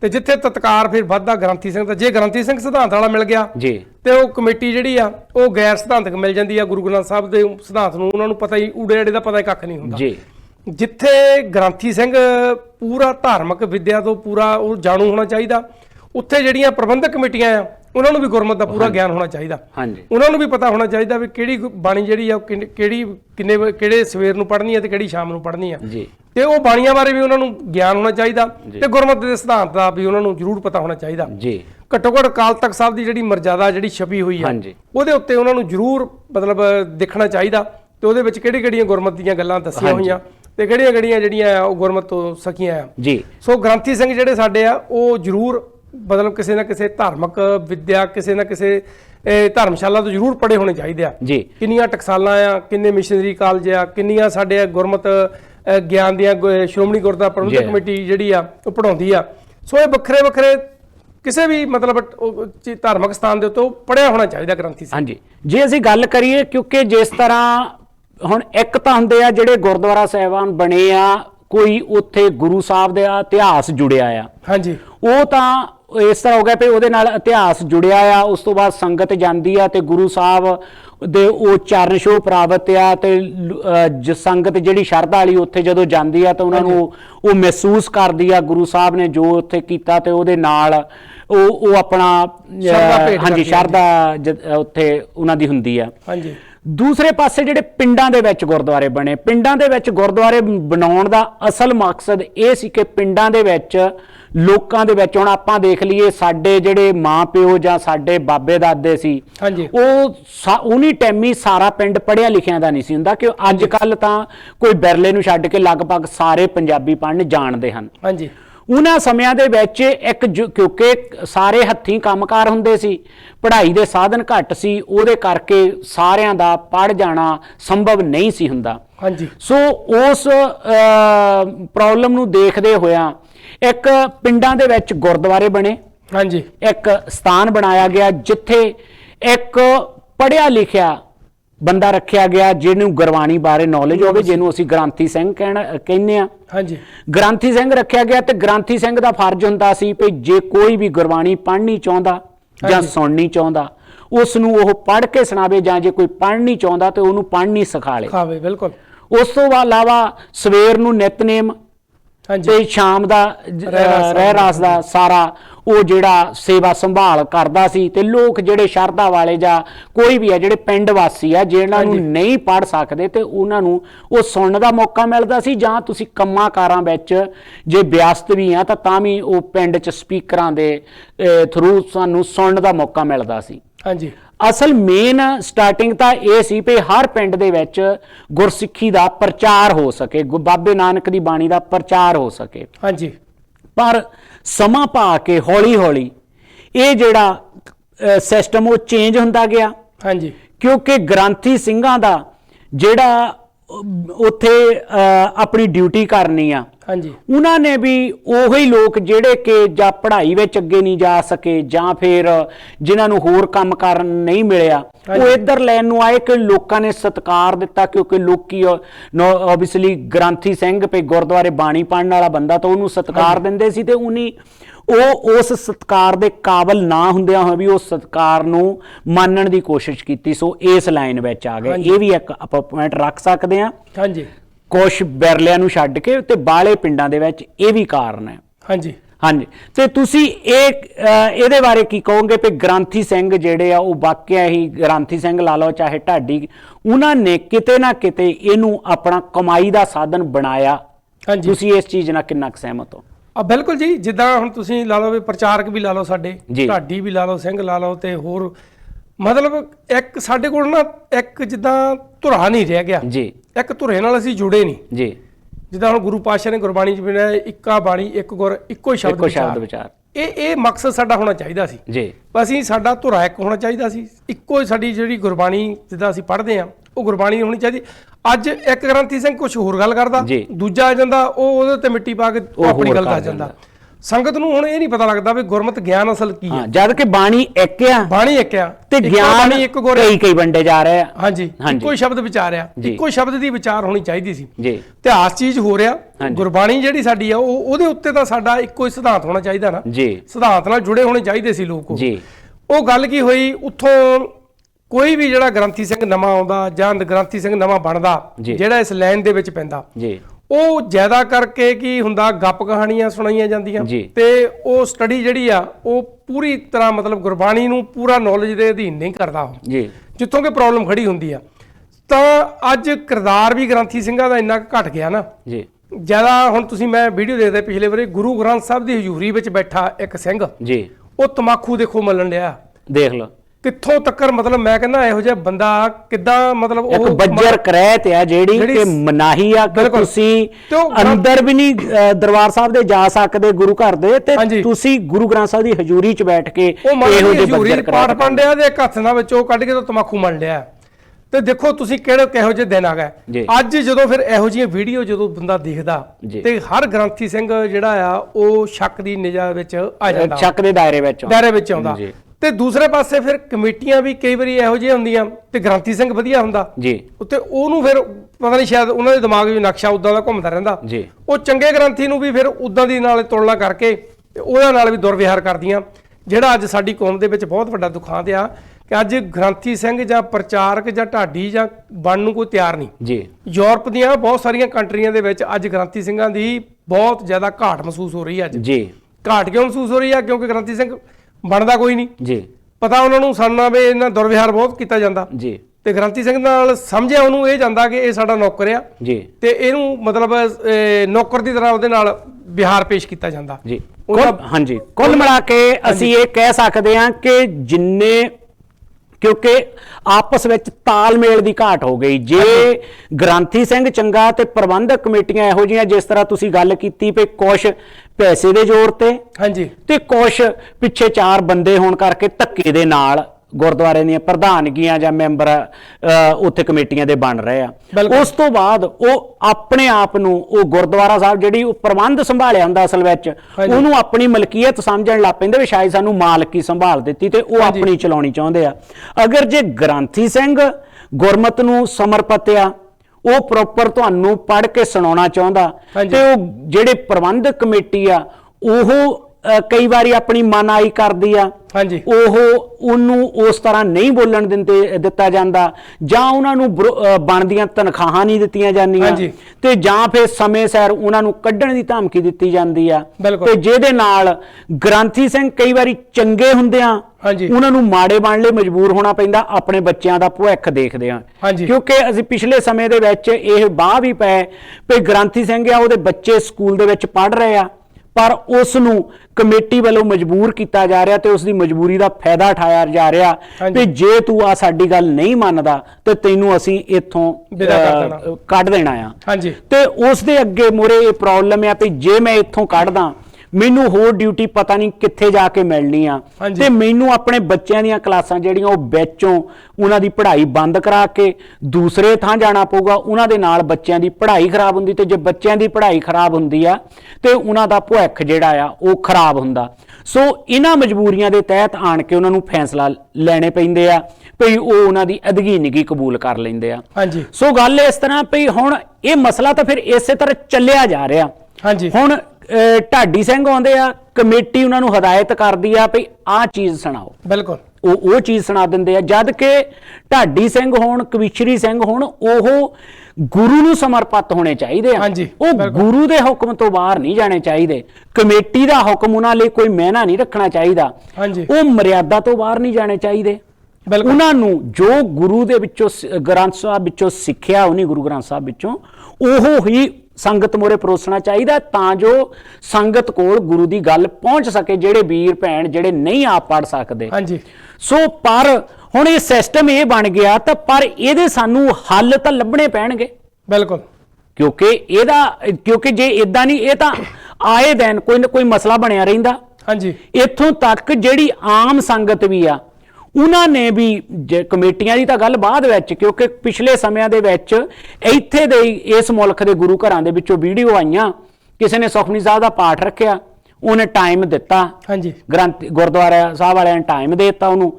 ਤੇ ਜਿੱਥੇ ਤਤਕਾਰ ਫਿਰ ਵੱਧਦਾ ਗ੍ਰੰਥੀ ਸਿੰਘ ਦਾ ਜੇ ਗ੍ਰੰਥੀ ਸਿੰਘ ਸਿਧਾਂਤ ਵਾਲਾ ਮਿਲ ਗਿਆ ਜੀ। ਤੇ ਉਹ ਕਮੇਟੀ ਜਿਹੜੀ ਆ ਉਹ ਗੈਰ ਸਿਧਾਂਤਕ ਮਿਲ ਜਾਂਦੀ ਆ। ਗੁਰੂ ਗ੍ਰੰਥ ਸਾਹਿਬ ਦੇ ਸਿਧਾਂਤ ਨੂੰ ਉਹਨਾਂ ਨੂੰ ਪਤਾ ਹੀ ਊੜੇ ਅੜੇ ਦਾ ਪਤਾ ਹੀ ਕੱਖ ਨਹੀਂ ਹੁੰਦਾ। ਜੀ। ਜਿੱਥੇ ਗ੍ਰੰਥੀ ਸਿੰਘ ਪੂਰਾ ਧਾਰਮਿਕ ਵਿੱਦਿਆ ਤੋਂ ਪੂਰਾ ਉਹ ਜਾਣੂ ਹੋਣਾ ਚਾਹੀਦਾ ਉੱਥੇ ਜਿਹੜੀਆਂ ਪ੍ਰਬੰਧਕ ਕਮੇਟੀਆਂ ਆ ਉਹਨਾਂ ਨੂੰ ਵੀ ਗੁਰਮਤ ਦਾ ਪੂਰਾ ਗਿਆਨ ਹੋਣਾ ਚਾਹੀਦਾ। ਹਾਂਜੀ। ਉਹਨਾਂ ਨੂੰ ਵੀ ਪਤਾ ਹੋਣਾ ਚਾਹੀਦਾ ਵੀ ਕਿਹੜੀ ਬਾਣੀ ਜਿਹੜੀ ਆ ਕਿਹੜੀ ਕਿੰਨੇ ਕਿਹੜੇ ਸਵੇਰ ਨੂੰ ਪੜ੍ਹਨੀ ਹੈ ਤੇ ਕਿਹੜੀ ਸ਼ਾਮ ਨੂੰ ਪੜ੍ਹਨੀ ਆ। ਜੀ। ਤੇ ਉਹ ਬਾਣੀਆਂ ਬਾਰੇ ਵੀ ਉਹਨਾਂ ਨੂੰ ਗਿਆਨ ਹੋਣਾ ਚਾਹੀਦਾ ਤੇ ਗੁਰਮਤ ਦੇ ਸਿਧਾਂਤ ਦਾ ਵੀ ਉਹਨਾਂ ਨੂੰ ਜ਼ਰੂਰ ਪਤਾ ਹੋਣਾ ਚਾਹੀਦਾ। ਜੀ। ਘੱਟੋ ਘੱਟ ਅਕਾਲ ਤਖਤ ਸਾਹਿਬ ਦੀ ਜਿਹੜੀ ਮਰਜ਼ਾਦਾ ਜਿਹੜੀ ਛਪੀ ਹੋਈ ਆ। ਉਹਦੇ ਉੱਤੇ ਉਹਨਾਂ ਨੂੰ ਜ਼ਰੂਰ ਮਤਲਬ ਦੇਖਣਾ ਚਾਹੀਦਾ ਤੇ ਉਹਦੇ ਵਿੱਚ ਕਿਹੜੀ ਕਿਹੜੀਆਂ ਗੁਰਮਤ ਦੀਆਂ ਗੱਲਾਂ ਦੱਸੀਆਂ ਹੋਈਆਂ। ਤੇ ਕਿਹੜੀਆਂ ਕਿਹੜੀਆਂ ਜਿਹੜੀਆਂ ਆ ਉਹ ਗੁਰਮਤ ਤੋਂ ਸਖੀਆਂ ਆ। ਜੀ। ਸੋ ਗ੍ਰੰਥੀ ਸਿੰਘ ਜਿਹੜੇ ਸਾਡੇ ਆ ਉਹ ਜ਼ਰੂਰ ਮਤਲਬ ਕਿਸੇ ਨਾ ਕਿਸੇ ਧਾਰਮਿਕ ਵਿਦਿਆ ਕਿਸੇ ਨਾ ਕਿਸੇ ਧਰਮਸ਼ਾਲਾ ਤੋਂ ਜ਼ਰੂਰ ਪੜੇ ਹੋਣੇ ਚਾਹੀਦੇ ਆ। ਜੀ। ਕਿੰਨੀਆਂ ਟਕਸਾਲਾਂ ਆ ਕਿੰਨੇ ਮਿਸ਼ਨਰੀ ਕਾਲਜ ਆ ਕਿੰਨੀਆਂ ਸਾਡੇ ਗੁਰਮਤ ਅ, ਗਿਆਨ ਦੀਆਂ ਸ਼੍ਰੋਮਣੀ ਗੁਰਦੁਆਰਾ ਪ੍ਰਬੰਧਕ। ਕਮੇਟੀ ਜਿਹੜੀ ਆ ਉਹ ਪੜਾਉਂਦੀ ਆ। ਸੋ ਇਹ ਵੱਖਰੇ ਵੱਖਰੇ ਕਿਸੇ ਵੀ ਮਤਲਬ ਧਾਰਮਿਕ ਸਥਾਨ ਦੇ ਉੱਤੇ ਪੜਿਆ ਹੋਣਾ ਚਾਹੀਦਾ ਗ੍ਰੰਥੀ ਸਿੰਘ। ਹਾਂਜੀ। ਜੇ ਅਸੀਂ ਗੱਲ ਕਰੀਏ ਕਿਉਂਕਿ ਜਿਸ ਤਰ੍ਹਾਂ ਹੁਣ ਇੱਕ ਤਾਂ ਹੁੰਦੇ ਆ ਜਿਹੜੇ ਗੁਰਦੁਆਰਾ ਸਾਹਿਬਾਨ ਬਣੇ ਆ ਕੋਈ ਉੱਥੇ ਗੁਰੂ ਸਾਹਿਬ ਦਾ ਇਤਿਹਾਸ ਜੁੜਿਆ ਆ। ਹਾਂਜੀ। ਉਹ ਤਾਂ ਇਸ ਤਰ੍ਹਾਂ ਹੋ ਗਿਆ ਵੀ ਉਹਦੇ ਨਾਲ ਇਤਿਹਾਸ ਜੁੜਿਆ ਆ ਉਸ ਤੋਂ ਬਾਅਦ ਸੰਗਤ ਜਾਂਦੀ ਆ ਤੇ ਗੁਰੂ ਸਾਹਿਬ ਦੇ ਉਹ ਚਰਨ ਛੋਹ ਪ੍ਰਾਪਤ ਆ ਤੇ ਜ ਸੰਗਤ ਜਿਹੜੀ ਸ਼ਰਧਾ ਵਾਲੀ ਉੱਥੇ ਜਦੋਂ ਜਾਂਦੀ ਆ ਤਾਂ ਉਹਨਾਂ ਨੂੰ ਉਹ ਮਹਿਸੂਸ ਕਰਦੀ ਆ ਗੁਰੂ ਸਾਹਿਬ ਨੇ ਜੋ ਉੱਥੇ ਕੀਤਾ ਤੇ ਉਹਦੇ ਨਾਲ ਉਹ ਉਹ ਆਪਣਾ ਹਾਂਜੀ। ਸ਼ਰਧਾ ਉੱਥੇ ਉਹਨਾਂ ਦੀ ਹੁੰਦੀ ਆ। ਹਾਂਜੀ। ਦੂਸਰੇ ਪਾਸੇ ਜਿਹੜੇ ਪਿੰਡਾਂ ਦੇ ਵਿੱਚ ਗੁਰਦੁਆਰੇ ਬਣੇ ਪਿੰਡਾਂ ਦੇ ਵਿੱਚ ਗੁਰਦੁਆਰੇ ਬਣਾਉਣ ਦਾ ਅਸਲ ਮਕਸਦ ਇਹ ਸੀ ਕਿ ਪਿੰਡਾਂ ਦੇ ਵਿੱਚ ਲੋਕਾਂ ਦੇ ਵਿੱਚ ਹੁਣ ਆਪਾਂ ਦੇਖ ਲਈਏ ਸਾਡੇ ਜਿਹੜੇ ਮਾਪਿਓ ਜਾਂ ਸਾਡੇ ਬਾਬੇ ਦਾਦੇ ਸੀ ਉਹ ਉਨੀ ਟੈਮੀ ਸਾਰਾ ਪਿੰਡ ਪੜਿਆ ਲਿਖਿਆ ਦਾ ਨਹੀਂ ਸੀ ਹੁੰਦਾ ਕਿ ਅੱਜ ਕੱਲ ਤਾਂ ਕੋਈ ਬਿਰਲੇ ਨੂੰ ਛੱਡ ਕੇ ਲਗਭਗ ਸਾਰੇ ਪੰਜਾਬੀ ਪੜ੍ਹਨ ਜਾਣਦੇ ਹਨ। ਹਾਂਜੀ। ਉਹਨਾਂ ਸਮਿਆਂ ਦੇ ਵਿੱਚ ਇੱਕ ਕਿਉਂਕਿ ਸਾਰੇ ਹੱਥੀਂ ਕੰਮਕਾਰ ਹੁੰਦੇ ਸੀ ਪੜ੍ਹਾਈ ਦੇ ਸਾਧਨ ਘੱਟ ਸੀ ਉਹਦੇ ਕਰਕੇ ਸਾਰਿਆਂ ਦਾ ਪੜ ਜਾਣਾ ਸੰਭਵ ਨਹੀਂ ਸੀ ਹੁੰਦਾ। ਹਾਂਜੀ। ਸੋ ਉਸ ਪ੍ਰੋਬਲਮ ਨੂੰ ਦੇਖਦੇ ਹੋਇਆਂ ਇੱਕ ਪਿੰਡਾਂ ਦੇ ਵਿੱਚ ਗੁਰਦੁਆਰੇ ਬਣੇ। ਹਾਂਜੀ। ਇੱਕ ਸਥਾਨ ਬਣਾਇਆ ਗਿਆ ਜਿੱਥੇ ਇੱਕ ਪੜ੍ਹਿਆ ਲਿਖਿਆ ਬੰਦਾ ਰੱਖਿਆ ਗਿਆ ਜਿਹਨੂੰ ਗੁਰਬਾਣੀ ਬਾਰੇ ਨੌਲੇਜ ਹੋਵੇ ਜਿਹਨੂੰ ਅਸੀਂ ਗ੍ਰਾਂਥੀ ਸਿੰਘ ਕਹਿਣਾ ਕਹਿੰਦੇ ਆ ਹਾਂਜੀ। ਗ੍ਰਾਂਥੀ ਸਿੰਘ ਰੱਖਿਆ ਗਿਆ ਤੇ ਗ੍ਰਾਂਥੀ ਸਿੰਘ ਦਾ ਫਰਜ਼ ਹੁੰਦਾ ਸੀ ਕਿ ਜੇ ਕੋਈ ਵੀ ਗੁਰਬਾਣੀ ਪੜ੍ਹਨੀ ਚਾਹੁੰਦਾ ਜਾਂ। ਸੁਣਨੀ ਚਾਹੁੰਦਾ ਉਸ ਨੂੰ ਉਹ ਪੜ੍ਹ ਕੇ ਸੁਣਾਵੇ ਜਾਂ ਜੇ ਕੋਈ ਪੜ੍ਹਨੀ ਚਾਹੁੰਦਾ ਤੇ ਉਹਨੂੰ ਪੜ੍ਹਨੀ ਸਿਖਾਲੇ ਖਾਵੇ ਬਿਲਕੁਲ। ਉਸ ਤੋਂ ਇਲਾਵਾ ਸਵੇਰ ਨੂੰ ਨਿਤਨੇਮ ਤੇ ਸ਼ਾਮ ਦਾ ਰਹਿ ਰਾਸ ਦਾ ਸਾਰਾ ਉਹ ਜਿਹੜਾ ਸੇਵਾ ਸੰਭਾਲ ਕਰਦਾ ਸੀ ਤੇ ਲੋਕ ਜਿਹੜੇ ਸ਼ਰਧਾ ਵਾਲੇ ਜਾਂ ਕੋਈ ਵੀ ਆ ਜਿਹੜੇ ਪਿੰਡ ਵਾਸੀ ਆ ਜਿਹਨਾਂ ਨੂੰ। ਨਹੀਂ ਪੜ ਸਕਦੇ ਤੇ ਉਹਨਾਂ ਨੂੰ ਉਹ ਸੁਣਨ ਦਾ ਮੌਕਾ ਮਿਲਦਾ ਸੀ ਜਾਂ ਤੁਸੀਂ ਕੰਮਾਂ ਕਾਰਾਂ ਵਿੱਚ ਜੇ ਵਿਅਸਤ ਵੀ ਆ ਤਾਂ ਤਾਂ ਵੀ ਉਹ ਪਿੰਡ 'ਚ ਸਪੀਕਰਾਂ ਦੇ ਥਰੂ ਸਾਨੂੰ ਸੁਣਨ ਦਾ ਮੌਕਾ ਮਿਲਦਾ ਸੀ। ਹਾਂਜੀ। ਅਸਲ ਮੇਨ ਸਟਾਰਟਿੰਗ ਤਾਂ ਇਹ ਸੀ ਕਿ ਹਰ ਪਿੰਡ ਦੇ ਵਿੱਚ ਗੁਰਸਿੱਖੀ ਦਾ ਪ੍ਰਚਾਰ ਹੋ ਸਕੇ ਬਾਬੇ ਨਾਨਕ ਦੀ ਬਾਣੀ ਦਾ ਪ੍ਰਚਾਰ ਹੋ ਸਕੇ। ਹਾਂਜੀ। ਪਰ ਸਮਾਂ ਪਾ ਕੇ ਹੌਲੀ-ਹੌਲੀ ਇਹ ਜਿਹੜਾ ਸਿਸਟਮ ਉਹ ਚੇਂਜ ਹੁੰਦਾ ਗਿਆ। ਹਾਂਜੀ। ਕਿਉਂਕਿ ਗ੍ਰਾਂਥੀ ਸਿੰਘਾਂ ਦਾ ਜਿਹੜਾ ਉੱਥੇ ਆਪਣੀ ਡਿਊਟੀ ਕਰਨੀ ਆ। ਹਾਂਜੀ। ਉਹਨਾਂ ਨੇ ਵੀ ਉਹੀ ਲੋਕ ਜਿਹੜੇ ਕਿ ਜਾਂ ਪੜ੍ਹਾਈ ਵਿੱਚ ਅੱਗੇ ਨਹੀਂ ਜਾ ਸਕੇ ਜਾਂ ਫਿਰ ਜਿਨ੍ਹਾਂ ਨੂੰ ਹੋਰ ਕੰਮ ਕਰਨ ਨਹੀਂ ਮਿਲਿਆ ਉਹ। ਇੱਧਰ ਲੈਣ ਨੂੰ ਆਏ ਕਿ ਲੋਕਾਂ ਨੇ ਸਤਿਕਾਰ ਦਿੱਤਾ ਕਿਉਂਕਿ ਲੋਕੀ ਆਬਵੀਅਸਲੀ ਗ੍ਰਾਂਥੀ ਸਿੰਘ ਪੇ ਗੁਰਦੁਆਰੇ ਬਾਣੀ ਪੜਨ ਵਾਲਾ ਬੰਦਾ ਤਾਂ ਉਹਨੂੰ ਸਤਿਕਾਰ ਦਿੰਦੇ ਸੀ ਤੇ ਉਨੀ ਉਹ ਉਸ ਸਤਿਕਾਰ ਦੇ ਕਾਬਲ ਨਾ ਹੁੰਦਿਆਂ ਹੋਏ ਵੀ ਉਸ ਸਤਿਕਾਰ ਨੂੰ ਮੰਨਣ ਦੀ ਕੋਸ਼ਿਸ਼ ਕੀਤੀ। ਸੋ ਇਸ ਲਾਈਨ ਵਿੱਚ ਆ ਗਏ। ਇਹ ਵੀ ਇੱਕ ਆਪਾਂ ਪੁਆਇੰਟ ਰੱਖ ਸਕਦੇ ਹਾਂ। ਹਾਂਜੀ। ਕੁਝ ਬਿਰਲਿਆਂ ਨੂੰ ਛੱਡ ਕੇ ਤੇ ਬਾਲੇ ਪਿੰਡਾਂ ਦੇ ਵਿੱਚ ਇਹ ਵੀ ਕਾਰਨ ਹੈ। ਹਾਂਜੀ। ਹਾਂਜੀ। ਤੇ ਤੁਸੀਂ ਇਹ ਇਹਦੇ ਬਾਰੇ ਕੀ ਕਹੋਗੇ ਕਿ ਗ੍ਰਾਂਥੀ ਸਿੰਘ ਜਿਹੜੇ ਆ ਉਹ ਵਾਕਿਆ ਹੀ ਗ੍ਰਾਂਥੀ ਸਿੰਘ ਲਾ ਲਓ ਚਾਹੇ ਢਾਡੀ ਉਹਨਾਂ ਨੇ ਕਿਤੇ ਨਾ ਕਿਤੇ ਇਹਨੂੰ ਆਪਣਾ ਕਮਾਈ ਦਾ ਸਾਧਨ ਬਣਾਇਆ। ਹਾਂਜੀ। ਤੁਸੀਂ ਇਸ ਚੀਜ਼ ਨਾਲ ਕਿੰਨਾ ਸਹਿਮਤ ਹੋ? ਆ ਬਿਲਕੁਲ ਜੀ ਜਿੱਦਾਂ ਹੁਣ ਤੁਸੀਂ ਲਾ ਲਓ ਵੀ ਪ੍ਰਚਾਰਕ ਵੀ ਲਾ ਲਓ ਸਾਡੇ ਜੀ। ਢਾਡੀ ਵੀ ਲਾ ਲਓ ਸਿੰਘ ਲਾ ਲਓ ਤੇ ਹੋਰ ਮਤਲਬ ਇੱਕ ਸਾਡੇ ਕੋਲ ਨਾ ਇੱਕ ਜਿੱਦਾਂ ਧੁਰਾ ਨਹੀਂ ਰਹਿ ਗਿਆ। ਜੀ। ਇੱਕ ਧੁਰੇ ਨਾਲ ਅਸੀਂ ਜੁੜੇ ਨਹੀਂ। ਜੀ। ਜਿੱਦਾਂ ਹੁਣ ਗੁਰੂ ਪਾਤਸ਼ਾਹ ਨੇ ਗੁਰਬਾਣੀ ਚ ਬਿਨਾ ਇੱਕਾ ਬਾਣੀ ਇੱਕ ਗੁਰ ਇੱਕੋ ਹੀ ਸ਼ਬਦ ਇੱਕੋ ਸ਼ਬਦ ਵਿਚਾਰ। ਵਿਚਾਰ। ਇਹ ਇਹ ਮਕਸਦ ਸਾਡਾ ਹੋਣਾ ਚਾਹੀਦਾ ਸੀ। ਜੀ। ਅਸੀਂ ਸਾਡਾ ਧੁਰਾ ਇੱਕ ਹੋਣਾ ਚਾਹੀਦਾ ਸੀ। ਇੱਕੋ ਹੀ ਸਾਡੀ ਜਿਹੜੀ ਗੁਰਬਾਣੀ ਜਿੱਦਾਂ ਅਸੀਂ ਪੜ੍ਹਦੇ ਆ ਉਹ ਗੁਰਬਾਣੀ ਹੋਣੀ ਚਾਹੀਦੀ। ਅੱਜ ਇੱਕ ਗ੍ਰੰਥੀ ਸਿੰਘ ਕੁਝ ਹੋਰ ਗੱਲ ਕਰਦਾ। ਦੂਜਾ ਆ ਜਾਂਦਾ ਉਹ ਉਹਦੇ ਤੇ ਮਿੱਟੀ ਪਾ ਕੇ ਆਪਣੀ ਗੱਲ ਕਰ ਜਾਂਦਾ। ਸੰਗਤ ਨੂੰ ਹੁਣ ਇਹ ਨਹੀਂ ਪਤਾ ਲੱਗਦਾ ਵੀ ਗੁਰਮਤ ਗਿਆਨ ਅਸਲ ਕੀ ਹੈ ਜਦ ਕਿ ਬਾਣੀ ਇੱਕ ਆ। ਬਾਣੀ ਇੱਕ ਆ। ਤੇ ਗਿਆਨ ਇੱਕ ਗੁਰ ਕਈ ਕਈ ਵੰਡੇ ਜਾ ਰਹੇ ਆ। ਹਾਂਜੀ। ਇੱਕੋ ਸ਼ਬਦ ਵਿਚਾਰਿਆ ਜੀ। ਇੱਕੋ ਸ਼ਬਦ ਦੀ ਵਿਚਾਰ ਹੋਣੀ ਚਾਹੀਦੀ ਸੀ। ਜੀ। ਇਤਿਹਾਸ ਚੀਜ਼ ਹੋ ਰਿਹਾ। ਗੁਰਬਾਣੀ ਜਿਹੜੀ ਸਾਡੀ ਆ ਉਹ ਉਹਦੇ ਉੱਤੇ ਤਾਂ ਸਾਡਾ ਇੱਕੋ ਹੀ ਸਿਧਾਂਤ ਹੋਣਾ ਚਾਹੀਦਾ ਨਾ। ਜੀ। ਸਿਧਾਂਤ ਨਾਲ ਜੁੜੇ ਹੋਣੇ ਚਾਹੀਦੇ ਸੀ ਲੋਕ ਉਹ ਗੱਲ ਕੀ ਹੋਈ? ਉੱਥੋਂ ਕੋਈ ਵੀ ਜਿਹੜਾ ਗ੍ਰੰਥੀ ਸਿੰਘ ਨਵਾਂ ਆਉਂਦਾ ਜਾਂ ਗ੍ਰੰਥੀ ਸਿੰਘ ਨਵਾਂ ਬਣਦਾ ਜੀ। ਜਿਹੜਾ ਇਸ ਲਾਈਨ ਦੇ ਵਿੱਚ ਪੈਂਦਾ ਜੀ। ਉਹ ਜ਼ਿਆਦਾ ਕਰਕੇ ਕੀ ਹੁੰਦਾ ਗੱਪ ਕਹਾਣੀਆਂ ਸੁਣਾਈਆਂ ਜਾਂਦੀਆਂ ਜੀ। ਤੇ ਉਹ ਸਟੱਡੀ ਜਿਹੜੀ ਆ ਉਹ ਪੂਰੀ ਤਰ੍ਹਾਂ ਮਤਲਬ ਗੁਰਬਾਣੀ ਨੂੰ ਪੂਰਾ ਨੌਲੇਜ ਦੇ ਅਧੀਨ ਨਹੀਂ ਕਰਦਾ ਉਹ। ਜੀ। ਜਿੱਥੋਂ ਕਿ ਪ੍ਰੋਬਲਮ ਖੜੀ ਹੁੰਦੀ ਆ। ਤਾਂ ਅੱਜ ਕਿਰਦਾਰ ਵੀ ਗ੍ਰੰਥੀ ਸਿੰਘਾਂ ਦਾ ਇੰਨਾ ਕੁ ਘਟ ਗਿਆ ਨਾ। ਜੀ। ਜ਼ਿਆਦਾ ਹੁਣ ਤੁਸੀਂ ਮੈਂ ਵੀਡੀਓ ਦੇਖਦੇ ਪਿਛਲੇ ਵਾਰੀ ਗੁਰੂ ਗ੍ਰੰਥ ਸਾਹਿਬ ਦੀ ਹਜ਼ੂਰੀ ਵਿੱਚ ਬੈਠਾ ਇੱਕ ਸਿੰਘ। ਜੀ। ਉਹ ਤਮਾਕੂ ਦੇਖੋ ਮੱਲਣ ਡਿਆ। ਦੇਖ ਲਓ। ਕਿੱਥੋਂ ਤੱਕਰ ਮਤਲਬ ਮੈਂ ਕਹਿੰਦਾ ਇਹੋ ਜਿਹਾ ਬੰਦਾ ਕਿੱਦਾਂ ਮਤਲਬ ਉਹ ਬੱਜਰ ਕਰੈਤ ਆ ਜਿਹੜੀ ਕਿ ਮਨਾਹੀ ਆ ਕਿ। ਤੁਸੀਂ ਅੰਦਰ ਵੀ ਨਹੀਂ ਦਰਬਾਰ ਸਾਹਿਬ ਦੇ ਜਾ ਸਕਦੇ ਗੁਰੂ ਘਰ ਦੇ ਤੇ। ਤੁਸੀਂ ਗੁਰੂ ਗ੍ਰੰਥ ਸਾਹਿਬ ਦੀ ਹਜ਼ੂਰੀ 'ਚ ਬੈਠ ਕੇ ਮਨ ਇਹੋ ਜਿਹੇ ਬੱਜਰ ਪਾਠ ਪੰਡਿਆ ਦੇ ਇੱਕ ਹੱਥ ਨਾਲ ਵਿੱਚੋਂ ਕੱਢ ਕੇ ਤਾਂ ਤਮਾਕੂ ਮਲ ਲਿਆ ਤੇ ਦੇਖੋ ਤੁਸੀਂ ਕਿਹੜੇ ਕਿਹੋ ਜਿਹੇ ਦਿਨ ਆ। ਗਏ ਅੱਜ ਜਦੋਂ ਫਿਰ ਇਹੋ ਜਿਹੀਆਂ ਵੀਡੀਓ ਜਦੋਂ ਬੰਦਾ ਦੇਖਦਾ। ਤੇ ਹਰ ਗ੍ਰੰਥੀ ਸਿੰਘ ਜਿਹੜਾ ਆ ਉਹ ਸ਼ੱਕ ਦੀ ਨਿਜਾ ਵਿੱਚ ਆ ਜਾਂਦਾ ਸ਼ੱਕ ਦੇ ਦਾਇਰੇ ਵਿੱਚ। ਦਾਇਰੇ ਵਿੱਚ ਆਉਂਦਾ। ਤੇ ਦੂਸਰੇ ਪਾਸੇ ਫਿਰ ਕਮੇਟੀਆਂ ਵੀ ਕਈ ਵਾਰੀ ਇਹੋ ਜਿਹੀਆਂ ਹੁੰਦੀਆਂ ਤੇ ਗ੍ਰੰਥੀ ਸਿੰਘ ਵਧੀਆ ਹੁੰਦਾ। ਜੀ। ਉੱਤੇ ਉਹਨੂੰ ਫਿਰ ਪਤਾ ਨਹੀਂ ਸ਼ਾਇਦ ਉਹਨਾਂ ਦੇ ਦਿਮਾਗ ਵਿੱਚ ਨਕਸ਼ਾ ਉਦਾਂ ਦਾ ਘੁੰਮਦਾ ਰਹਿੰਦਾ। ਜੀ। ਉਹ ਚੰਗੇ ਗ੍ਰੰਥੀ ਨੂੰ ਵੀ ਫਿਰ ਉਦਾਂ ਦੀ ਨਾਲ ਤੁਲਨਾ ਕਰਕੇ ਤੇ ਉਹਦੇ ਨਾਲ ਵੀ ਦੁਰਵਿਹਾਰ ਕਰਦੀਆਂ। ਜਿਹੜਾ ਅੱਜ ਸਾਡੀ ਕੌਮ ਦੇ ਵਿੱਚ ਬਹੁਤ ਵੱਡਾ ਦੁਖਾਂਤ ਆ ਕਿ ਅੱਜ ਗ੍ਰੰਥੀ ਸਿੰਘ ਜਾਂ ਪ੍ਰਚਾਰਕ ਜਾਂ ਢਾਡੀ ਜਾਂ ਬਣਨ ਨੂੰ ਕੋਈ ਤਿਆਰ ਨਹੀਂ। ਜੀ। ਯੂਰਪ ਦੀਆਂ ਬਹੁਤ ਸਾਰੀਆਂ ਕੰਟਰੀਆਂ ਦੇ ਵਿੱਚ ਅੱਜ ਗ੍ਰੰਥੀ ਸਿੰਘਾਂ ਦੀ ਬਹੁਤ ਜ਼ਿਆਦਾ ਘਾਟ ਮਹਿਸੂਸ ਹੋ ਰਹੀ ਹੈ ਅੱਜ। ਜੀ। ਘਾਟ ਕਿਉਂ ਮਹਿਸੂਸ ਹੋ ਰਹੀ ਆ? ਕਿਉਂਕਿ ਗ੍ਰੰਥੀ ਸਿੰਘ ਬਣਦਾ ਕੋਈ ਨਹੀਂ। ਜੀ। ਪਤਾ ਉਹਨਾਂ ਨੂੰ ਸਾਨਾ ਵੀ ਇਹਨਾਂ ਦੁਰਵਿਹਾਰ ਬਹੁਤ ਕੀਤਾ ਜਾਂਦਾ। ਜੀ। ਤੇ ਗ੍ਰਾਂਤੀ ਸਿੰਘ ਨਾਲ ਸਮਝਿਆ ਉਹਨੂੰ ਇਹ ਜਾਂਦਾ ਕਿ ਇਹ ਸਾਡਾ ਨੌਕਰ ਆ। ਜੀ। ਤੇ ਇਹਨੂੰ ਮਤਲਬ ਨੌਕਰ ਦੀ ਤਰ੍ਹਾਂ ਉਹਦੇ ਨਾਲ ਵਿਹਾਰ ਪੇਸ਼ ਕੀਤਾ ਜਾਂਦਾ। ਜੀ। ਹਾਂਜੀ। ਕੁੱਲ ਮਿਲਾ ਕੇ ਅਸੀਂ ਇਹ ਕਹਿ ਸਕਦੇ ਹਾਂ ਕਿ ਜਿੰਨੇ ਕਿਉਂਕਿ ਆਪਸ ਵਿੱਚ ਤਾਲਮੇਲ ਦੀ ਘਾਟ ਹੋ ਗਈ। ਜੇ ਗ੍ਰਾਂਥੀ ਸਿੰਘ ਚੰਗਾ ਤੇ ਪ੍ਰਬੰਧਕ ਕਮੇਟੀਆਂ ਇਹੋ ਜਿਹੀਆਂ ਜਿਸ ਤਰ੍ਹਾਂ ਤੁਸੀਂ ਗੱਲ ਕੀਤੀ ਵੀ ਕੁਝ ਪੈਸੇ ਦੇ ਜ਼ੋਰ ਤੇ ਹਾਂਜੀ। ਤੇ ਕੁਝ ਪਿੱਛੇ ਚਾਰ ਬੰਦੇ ਹੋਣ ਕਰਕੇ ਧੱਕੇ ਦੇ ਨਾਲ ਗੁਰਦੁਆਰੇ ਦੀਆਂ ਪ੍ਰਧਾਨਗੀਆਂ ਜਾਂ ਮੈਂਬਰ ਉੱਥੇ ਕਮੇਟੀਆਂ ਦੇ ਬਣ ਰਹੇ ਆ। ਉਸ ਤੋਂ ਬਾਅਦ ਉਹ ਆਪਣੇ ਆਪ ਨੂੰ ਉਹ ਗੁਰਦੁਆਰਾ ਸਾਹਿਬ ਜਿਹੜੀ ਉਹ ਪ੍ਰਬੰਧ ਸੰਭਾਲਿਆ ਹੁੰਦਾ ਅਸਲ ਵਿੱਚ। ਉਹਨੂੰ ਆਪਣੀ ਮਲਕੀਅਤ ਸਮਝਣ ਲੱਗ ਪੈਂਦੇ ਵੀ ਸ਼ਾਇਦ ਸਾਨੂੰ ਮਾਲਕੀ ਸੰਭਾਲ ਦਿੱਤੀ ਤੇ ਉਹ। ਆਪਣੀ ਚਲਾਉਣੀ ਚਾਹੁੰਦੇ ਆ ਅਗਰ ਜੇ ਗ੍ਰਾਂਥੀ ਸਿੰਘ ਗੁਰਮਤ ਨੂੰ ਸਮਰਪਿਤ ਆ ਉਹ ਪ੍ਰੋਪਰ ਤੁਹਾਨੂੰ ਪੜ੍ਹ ਕੇ ਸੁਣਾਉਣਾ ਚਾਹੁੰਦਾ। ਤੇ ਉਹ ਜਿਹੜੇ ਪ੍ਰਬੰਧਕ ਕਮੇਟੀ ਆ ਉਹ ਕਈ ਵਾਰੀ ਆਪਣੀ ਮਨਾਈ ਕਰਦੀ ਆ ਹਾਂਜੀ ਉਹ ਉਹਨੂੰ ਉਸ ਤਰ੍ਹਾਂ ਨਹੀਂ ਬੋਲਣ ਦਿੰਦੇ ਦਿੱਤਾ ਜਾਂਦਾ ਜਾਂ ਉਹਨਾਂ ਨੂੰ ਬਣਦੀਆਂ ਤਨਖਾਹਾਂ ਨਹੀਂ ਦਿੱਤੀਆਂ ਜਾਂਦੀਆਂ। ਤੇ ਜਾਂ ਫਿਰ ਸਮੇਂ ਸਿਰ ਉਹਨਾਂ ਨੂੰ ਕੱਢਣ ਦੀ ਧਮਕੀ ਦਿੱਤੀ ਜਾਂਦੀ ਆ। ਤੇ ਜਿਹਦੇ ਨਾਲ ਗ੍ਰਾਂਥੀ ਸਿੰਘ ਕਈ ਵਾਰੀ ਚੰਗੇ ਹੁੰਦੇ ਆ। ਉਹਨਾਂ ਨੂੰ ਮਾੜੇ ਬਣਨ ਲਈ ਮਜਬੂਰ ਹੋਣਾ ਪੈਂਦਾ ਆਪਣੇ ਬੱਚਿਆਂ ਦਾ ਭਵਿੱਖ ਦੇਖਦੇ ਆ ਹਾਂਜੀ। ਕਿਉਂਕਿ ਅਸੀਂ ਪਿਛਲੇ ਸਮੇਂ ਦੇ ਵਿੱਚ ਇਹ ਬਾਹ ਵੀ ਪਏ ਵੀ ਗ੍ਰਾਂਥੀ ਸਿੰਘ ਆ ਉਹਦੇ ਬੱਚੇ ਸਕੂਲ ਦੇ ਵਿੱਚ ਪੜ੍ਹ ਰਹੇ ਆ ਪਰ ਉਸ ਨੂੰ ਕਮੇਟੀ ਵੱਲੋਂ ਮਜਬੂਰ ਕੀਤਾ ਜਾ ਰਿਹਾ ਤੇ ਉਸ ਦੀ ਮਜਬੂਰੀ ਦਾ ਫਾਇਦਾ ਉਠਾਇਆ ਜਾ ਰਿਹਾ। ਵੀ ਜੇ ਤੂੰ ਆ ਸਾਡੀ ਗੱਲ ਨਹੀਂ ਮੰਨਦਾ ਤੇ ਤੈਨੂੰ ਅਸੀਂ ਇੱਥੋਂ। ਕੱਢ ਦੇਣਾ ਆ ਹਾਂਜੀ ਤੇ ਉਸ ਦੇ ਅੱਗੇ ਮੂਹਰੇ ਇਹ ਪ੍ਰੋਬਲਮ ਆ ਵੀ ਜੇ ਮੈਂ ਇੱਥੋਂ ਕੱਢਦਾ ਮੈਨੂੰ ਹੋਰ ਡਿਊਟੀ ਪਤਾ ਨਹੀਂ ਕਿੱਥੇ ਜਾ ਕੇ ਮਿਲਣੀ ਆ। ਤੇ ਮੈਨੂੰ ਆਪਣੇ ਬੱਚਿਆਂ ਦੀਆਂ ਕਲਾਸਾਂ ਜਿਹੜੀਆਂ ਉਹ ਵਿੱਚੋਂ ਉਹਨਾਂ ਦੀ ਪੜ੍ਹਾਈ ਬੰਦ ਕਰਾ ਕੇ ਦੂਸਰੇ ਥਾਂ ਜਾਣਾ ਪਊਗਾ ਉਹਨਾਂ ਦੇ ਨਾਲ ਬੱਚਿਆਂ ਦੀ ਪੜ੍ਹਾਈ ਖਰਾਬ ਹੁੰਦੀ ਤੇ ਜੇ ਬੱਚਿਆਂ ਦੀ ਪੜ੍ਹਾਈ ਖਰਾਬ ਹੁੰਦੀ ਆ ਤੇ ਉਹਨਾਂ ਦਾ ਭਵਿੱਖ ਜਿਹੜਾ ਆ ਉਹ ਖਰਾਬ ਹੁੰਦਾ। ਸੋ ਇਹਨਾਂ ਮਜਬੂਰੀਆਂ ਦੇ ਤਹਿਤ ਆਣ ਕੇ ਉਹਨਾਂ ਨੂੰ ਫੈਸਲਾ ਲੈਣੇ ਪੈਂਦੇ ਆ ਭਈ ਉਹ ਉਹਨਾਂ ਦੀ ਅਧਗੀਨਗੀ ਕਬੂਲ ਕਰ ਲੈਂਦੇ ਆ। ਹਾਂਜੀ। ਸੋ ਗੱਲ ਇਸ ਤਰ੍ਹਾਂ ਭਈ ਹੁਣ ਇਹ ਮਸਲਾ ਤਾਂ ਫਿਰ ਇਸੇ ਤਰ੍ਹਾਂ ਚੱਲਿਆ ਜਾ ਰਿਹਾ। ਹਾਂਜੀ। ਹੁਣ ਢਾਡੀ ਸਿੰਘ ਆਉਂਦੇ ਆ ਕਮੇਟੀ ਉਹਨਾਂ ਨੂੰ ਹਦਾਇਤ ਕਰਦੀ ਆ ਭਈ ਆਹ ਚੀਜ਼ ਸੁਣਾਓ। ਬਿਲਕੁਲ। ਉਹ ਉਹ ਚੀਜ਼ ਸੁਣਾ ਦਿੰਦੇ ਆ ਜਦ ਕਿ ਢਾਡੀ ਸਿੰਘ ਹੋਣ ਕਵਿਸ਼ਰੀ ਸਿੰਘ ਹੋਣ ਉਹ ਗੁਰੂ ਨੂੰ ਸਮਰਪਿਤ ਹੋਣੇ ਚਾਹੀਦੇ ਆ। ਹਾਂਜੀ, ਉਹ। ਗੁਰੂ ਦੇ ਹੁਕਮ ਤੋਂ ਬਾਹਰ ਨਹੀਂ ਜਾਣੇ ਚਾਹੀਦੇ। ਕਮੇਟੀ ਦਾ ਹੁਕਮ ਉਹਨਾਂ ਲਈ ਕੋਈ ਮਹਿਨਾ ਨਹੀਂ ਰੱਖਣਾ ਚਾਹੀਦਾ। ਹਾਂਜੀ। ਉਹ ਮਰਿਆਦਾ ਤੋਂ ਬਾਹਰ ਨਹੀਂ ਜਾਣੇ ਚਾਹੀਦੇ। ਉਹਨਾਂ ਨੂੰ ਜੋ ਗੁਰੂ ਦੇ ਵਿੱਚੋਂ ਗ੍ਰੰਥ ਸਾਹਿਬ ਵਿੱਚੋਂ ਸਿੱਖਿਆ ਉਹਨੀ ਗੁਰੂ ਗ੍ਰੰਥ ਸਾਹਿਬ ਵਿੱਚੋਂ ਉਹ ਹੀ ਸੰਗਤ ਮੋਰੇ ਪਰੋਸਣਾ ਚਾਹੀਦਾ ਤਾਂ ਜੋ ਸੰਗਤ ਕੋਲ ਗੁਰੂ ਦੀ ਗੱਲ ਪਹੁੰਚ ਸਕੇ ਜਿਹੜੇ ਵੀਰ ਭੈਣ ਜਿਹੜੇ ਨਹੀਂ ਆਪ ਪੜ ਸਕਦੇ। ਹਾਂਜੀ। ਸੋ ਪਰ ਹੁਣ ਇਹ ਸਿਸਟਮ ਇਹ ਬਣ ਗਿਆ ਤਾਂ ਪਰ ਇਹਦੇ ਸਾਨੂੰ ਹੱਲ ਤਾਂ ਲੱਭਣੇ ਪੈਣਗੇ। ਬਿਲਕੁਲ। ਕਿਉਂਕਿ ਇਹਦਾ ਕਿਉਂਕਿ ਜੇ ਇਦਾਂ ਨਹੀਂ ਇਹ ਤਾਂ ਆਏ ਦਿਨ ਕੋਈ ਨਾ ਕੋਈ ਮਸਲਾ ਬਣਿਆ ਰਹਿੰਦਾ। ਹਾਂਜੀ। ਇੱਥੋਂ ਤੱਕ ਜਿਹੜੀ ਆਮ ਸੰਗਤ ਵੀ ਆ ਉਹਨਾਂ ਨੇ ਵੀ ਜੇ ਕਮੇਟੀਆਂ ਦੀ ਤਾਂ ਗੱਲ ਬਾਅਦ ਵਿੱਚ ਕਿਉਂਕਿ ਪਿਛਲੇ ਸਮਿਆਂ ਦੇ ਵਿੱਚ ਇੱਥੇ ਦੇ ਇਸ ਮੁਲਕ ਦੇ ਗੁਰੂ ਘਰਾਂ ਦੇ ਵਿੱਚੋਂ ਵੀਡੀਓ ਆਈਆਂ ਕਿਸੇ ਨੇ ਸੁਖਮਨੀ ਸਾਹਿਬ ਦਾ ਪਾਠ ਰੱਖਿਆ ਉਹਨੇ ਟਾਈਮ ਦਿੱਤਾ। ਹਾਂਜੀ। ਗ੍ਰੰਥ ਗੁਰਦੁਆਰਾ ਸਾਹਿਬ ਵਾਲਿਆਂ ਨੇ ਟਾਈਮ ਦੇ ਦਿੱਤਾ ਉਹਨੂੰ।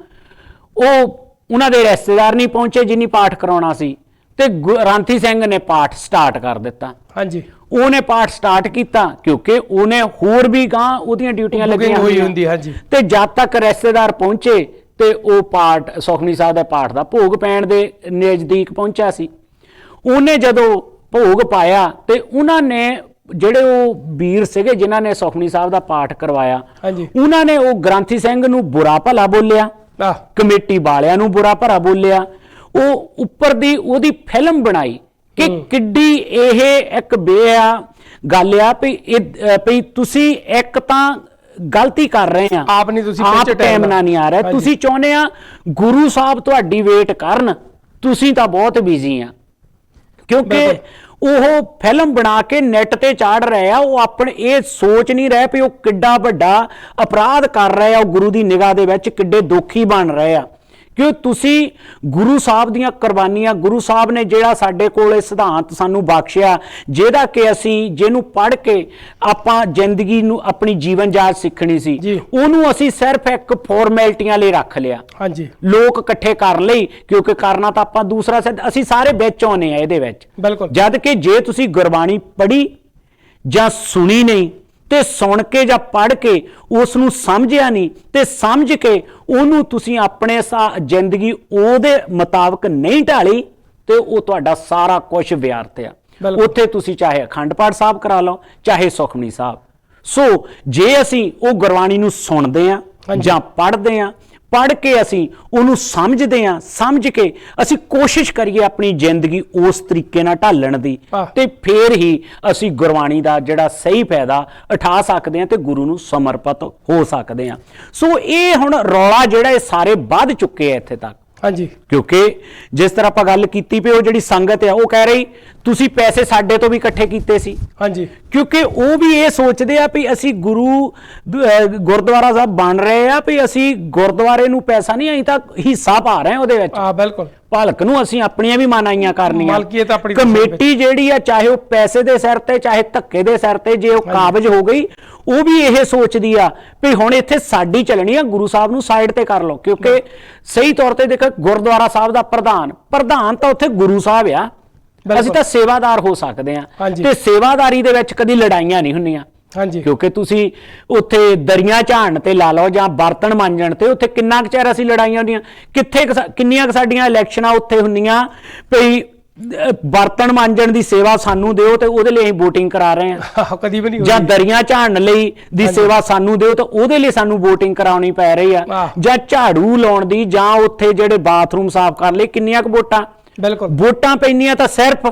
ਉਹ ਉਹਨਾਂ ਦੇ ਰਿਸ਼ਤੇਦਾਰ ਨਹੀਂ ਪਹੁੰਚੇ ਜਿਨੀ ਪਾਠ ਕਰਾਉਣਾ ਸੀ ਤੇ ਰਾਂਥੀ ਸਿੰਘ ਨੇ ਪਾਠ ਸਟਾਰਟ ਕਰ ਦਿੱਤਾ। ਹਾਂਜੀ। ਉਹਨੇ ਪਾਠ ਸਟਾਰਟ ਕੀਤਾ ਕਿਉਂਕਿ ਉਹਨੇ ਹੋਰ ਵੀ ਗਾਂ ਉਹਦੀਆਂ ਡਿਊਟੀਆਂ ਲੱਗੀਆਂ ਹੋਈ। ਹੁੰਦੀ, ਹਾਂਜੀ। ਤੇ ਜਦ ਤੱਕ ਰਿਸ਼ਤੇਦਾਰ ਪਹੁੰਚੇ ਤੇ ਉਹ ਪਾਠ ਸੁਖਮਨੀ ਸਾਹਿਬ ਦਾ ਪਾਠ ਦਾ ਭੋਗ ਪੈਣ ਦੇ ਨਜ਼ਦੀਕ ਪਹੁੰਚਿਆ ਸੀ। ਉਹਨੇ ਜਦੋਂ ਭੋਗ ਪਾਇਆ ਤੇ ਉਹਨਾਂ ਨੇ ਜਿਹੜੇ ਉਹ ਵੀਰ ਸੀਗੇ ਜਿਨ੍ਹਾਂ ਨੇ ਸੁਖਮਨੀ ਸਾਹਿਬ ਦਾ ਪਾਠ ਕਰਵਾਇਆ ਉਹਨਾਂ ਨੇ ਉਹ ਗ੍ਰੰਥੀ ਸਿੰਘ ਨੂੰ ਬੁਰਾ ਭਲਾ ਬੋਲਿਆ ਕਮੇਟੀ ਵਾਲਿਆਂ ਨੂੰ ਬੁਰਾ ਭਰਾ ਬੋਲਿਆ ਉਹ ਉੱਪਰ ਦੀ ਉਹਦੀ ਫਿਲਮ ਬਣਾਈ ਕਿ ਕਿੱਡੀ ਇਹ ਇੱਕ ਬੇਆ ਗੱਲ ਆ ਵੀ ਇਹ ਵੀ ਤੁਸੀਂ ਇੱਕ ਤਾਂ ਗਲਤੀ ਕਰ ਰਹੇ ਆ। ਆਪ ਨਹੀਂ ਤੁਸੀਂ ਪਿੱਛੇ ਟਾਈਮ ਨਾਲ ਨਹੀਂ ਆ ਰਿਹਾ। ਤੁਸੀਂ ਚਾਹੁੰਦੇ ਆ ਗੁਰੂ ਸਾਹਿਬ ਤੁਹਾਡੀ ਵੇਟ ਕਰਨ। ਤੁਸੀਂ ਤਾਂ ਬਹੁਤ ਬਿਜ਼ੀ ਆ। ਕਿਉਂਕਿ। ਉਹ ਫਿਲਮ ਬਣਾ ਕੇ ਨੈਟ ਤੇ ਚਾੜ ਰਹੇ ਆ ਉਹ ਆਪਣੇ ਇਹ ਸੋਚ ਨਹੀਂ ਰਹੇ ਵੀ ਉਹ ਕਿੱਡਾ ਵੱਡਾ ਅਪਰਾਧ ਕਰ ਰਹੇ ਆ ਉਹ ਗੁਰੂ ਦੀ ਨਿਗਾਹ ਦੇ ਵਿੱਚ ਕਿੱਡੇ ਦੋਖੀ ਬਣ ਰਹੇ ਆ। ਕਿ ਤੁਸੀਂ ਗੁਰੂ ਸਾਹਿਬ ਦੀਆਂ ਕੁਰਬਾਨੀਆਂ ਗੁਰੂ ਸਾਹਿਬ ਨੇ ਜਿਹੜਾ ਸਾਡੇ ਕੋਲ ਇਹ ਸਿਧਾਂਤ ਸਾਨੂੰ ਬਖਸ਼ਿਆ ਜਿਹਦਾ ਕਿ ਅਸੀਂ ਜਿਹਨੂੰ ਪੜ੍ਹ ਕੇ ਆਪਾਂ ਜ਼ਿੰਦਗੀ ਨੂੰ ਆਪਣੀ ਜੀਵਨ ਜਾਚ ਸਿੱਖਣੀ ਸੀ। ਉਹਨੂੰ ਅਸੀਂ ਸਿਰਫ ਇੱਕ ਫਾਰਮੈਲਿਟੀਆਂ ਲਈ ਰੱਖ ਲਿਆ। ਹਾਂਜੀ। ਲੋਕ ਇਕੱਠੇ ਕਰਨ ਲਈ ਕਿਉਂਕਿ ਕਰਨਾ ਤਾਂ ਆਪਾਂ ਦੂਸਰਾ ਸਿੱਧ ਅਸੀਂ ਸਾਰੇ ਵਿੱਚ ਆਉਨੇ ਆ ਇਹਦੇ ਵਿੱਚ। ਬਿਲਕੁਲ। ਜਦ ਕਿ ਜੇ ਤੁਸੀਂ ਗੁਰਬਾਣੀ ਪੜ੍ਹੀ ਜਾਂ ਸੁਣੀ ਨਹੀਂ ਤੇ ਸੁਣ ਕੇ ਜਾਂ ਪੜ੍ਹ ਕੇ ਉਸ ਨੂੰ ਸਮਝਿਆ ਨਹੀਂ ਤੇ ਸਮਝ ਕੇ ਉਹਨੂੰ ਤੁਸੀਂ ਆਪਣੇ ਸਾ- ਜ਼ਿੰਦਗੀ ਉਹਦੇ ਮੁਤਾਬਕ ਨਹੀਂ ਢਾਲੀ ਤੇ ਉਹ ਤੁਹਾਡਾ ਸਾਰਾ ਕੁਝ ਵਿਅਰਥ ਆ। ਉੱਥੇ ਤੁਸੀਂ ਚਾਹੇ ਅਖੰਡ ਪਾਠ ਸਾਹਿਬ ਕਰਾ ਲਓ ਚਾਹੇ ਸੁਖਮਨੀ ਸਾਹਿਬ ਸੋ ਜੇ ਅਸੀਂ ਉਹ ਗੁਰਬਾਣੀ ਨੂੰ ਸੁਣਦੇ ਆ। ਜਾਂ ਪੜ੍ਹਦੇ ਆ ਪੜ੍ਹ ਕੇ ਅਸੀਂ ਉਹਨੂੰ ਸਮਝਦੇ ਹਾਂ ਸਮਝ ਕੇ ਅਸੀਂ ਕੋਸ਼ਿਸ਼ ਕਰੀਏ ਆਪਣੀ ਜ਼ਿੰਦਗੀ ਉਸ ਤਰੀਕੇ ਨਾਲ ਢਾਲਣ ਦੀ। ਤੇ ਫੇਰ ਹੀ ਅਸੀਂ ਗੁਰਬਾਣੀ ਦਾ ਜਿਹੜਾ ਸਹੀ ਫਾਇਦਾ ਉਠਾ ਸਕਦੇ ਹਾਂ ਤੇ ਗੁਰੂ ਨੂੰ ਸਮਰਪਿਤ ਹੋ ਸਕਦੇ ਹਾਂ। ਸੋ ਇਹ ਹੁਣ ਰੌਲਾ ਜਿਹੜਾ ਇਹ ਸਾਰੇ ਵੱਧ ਚੁੱਕੇ ਆ ਇੱਥੇ ਤੱਕ। ਹਾਂਜੀ। ਕਿਉਂਕਿ ਜਿਸ ਤਰ੍ਹਾਂ ਆਪਾਂ ਗੱਲ ਕੀਤੀ ਪਈ ਉਹ ਜਿਹੜੀ ਸੰਗਤ ਆ ਉਹ ਕਹਿ ਰਹੀ ਤੁਸੀਂ ਪੈਸੇ ਸਾਡੇ ਤੋਂ ਵੀ ਇਕੱਠੇ ਕੀਤੇ ਸੀ। ਹਾਂਜੀ। ਕਿਉਂਕਿ ਉਹ ਵੀ ਇਹ ਸੋਚਦੇ ਆ ਵੀ ਅਸੀਂ ਗੁਰੂ ਅਹ ਗੁਰਦੁਆਰਾ ਸਾਹਿਬ ਬਣ ਰਹੇ ਆ ਵੀ ਅਸੀਂ ਗੁਰਦੁਆਰੇ ਨੂੰ ਪੈਸਾ ਨਹੀਂ ਅਸੀਂ ਤਾਂ ਹਿੱਸਾ ਪਾ ਰਹੇ ਹਾਂ ਉਹਦੇ ਵਿੱਚ। ਆ ਬਿਲਕੁਲ। ਭਲਕ ਨੂੰ ਅਸੀਂ ਆਪਣੀਆਂ ਵੀ ਮਨਾਈਆਂ ਕਰਨੀਆਂ। ਮਾਲਕੀਅਤ ਆਪਣੀ ਦੱਸਣੀ ਕਮੇਟੀ ਜਿਹੜੀ ਆ ਚਾਹੇ ਉਹ ਪੈਸੇ ਦੇ ਸਿਰ ਤੇ ਚਾਹੇ ਧੱਕੇ ਦੇ ਸਿਰ ਤੇ ਜੇ ਉਹ ਕਾਬਜ ਹੋ ਗਈ ਉਹ ਵੀ ਇਹ ਸੋਚਦੀ ਆ ਵੀ ਹੁਣ ਇੱਥੇ ਸਾਡੀ ਚੱਲਣੀ ਆ ਗੁਰੂ ਸਾਹਿਬ ਨੂੰ ਸਾਈਡ ਤੇ ਕਰ ਲਓ। ਕਿਉਂਕਿ ਸਹੀ ਤੌਰ ਤੇ ਦੇਖੋ ਗੁਰਦੁਆਰਾ ਸਾਹਿਬ ਦਾ ਪ੍ਰਧਾਨ ਪ੍ਰਧਾਨ ਤਾਂ ਉੱਥੇ ਗੁਰੂ ਸਾਹਿਬ ਆ। ਅਸੀਂ ਤਾਂ ਸੇਵਾਦਾਰ ਹੋ ਸਕਦੇ ਆ। ਤੇ ਸੇਵਾਦਾਰੀ ਦੇ ਵਿੱਚ ਕਦੀ ਲੜਾਈਆਂ ਨਹੀਂ ਹੁੰਦੀਆਂ। ਹਾਂਜੀ। ਕਿਉਂਕਿ ਤੁਸੀਂ ਉੱਥੇ ਦਰੀਆਂ ਝਾੜਨ ਤੇ ਲਾ ਲਓ ਜਾਂ ਬਰਤਨ ਮਾਂਜਣ ਤੇ ਉੱਥੇ ਕਿੰਨਾ ਕੁ ਚਿਰ ਅਸੀਂ ਲੜਾਈਆਂ ਹੁੰਦੀਆਂ? ਕਿੱਥੇ ਕਿੰਨੀਆਂ ਕੁ ਸਾਡੀਆਂ ਇਲੈਕਸ਼ਨਾਂ ਉੱਥੇ ਹੁੰਦੀਆਂ? ਭਈ ਬਰਤਨ ਮਾਂਜਣ ਦੀ ਸੇਵਾ ਸਾਨੂੰ ਦਿਓ ਤੇ ਉਹਦੇ ਲਈ ਅਸੀਂ VOTING ਕਰਾ ਰਹੇ ਹਾਂ। ਕਦੀ ਵੀ ਨਹੀਂ ਜਾਂ ਦਰੀਆਂ ਝਾੜਨ ਲਈ ਦੀ ਸੇਵਾ ਸਾਨੂੰ ਦਿਓ ਤਾਂ ਉਹਦੇ ਲਈ ਸਾਨੂੰ VOTING ਕਰਾਉਣੀ ਪੈ ਰਹੀ ਆ। ਜਾਂ ਝਾੜੂ ਲਾਉਣ ਦੀ ਜਾਂ ਉੱਥੇ ਜਿਹੜੇ ਬਾਥਰੂਮ ਸਾਫ਼ ਕਰਨ ਲਈ ਕਿੰਨੀਆਂ ਕੁ ਵੋਟਾਂ? ਬਿਲਕੁਲ। ਵੋਟਾਂ ਪੈਂਦੀਆਂ ਤਾਂ ਸਿਰਫ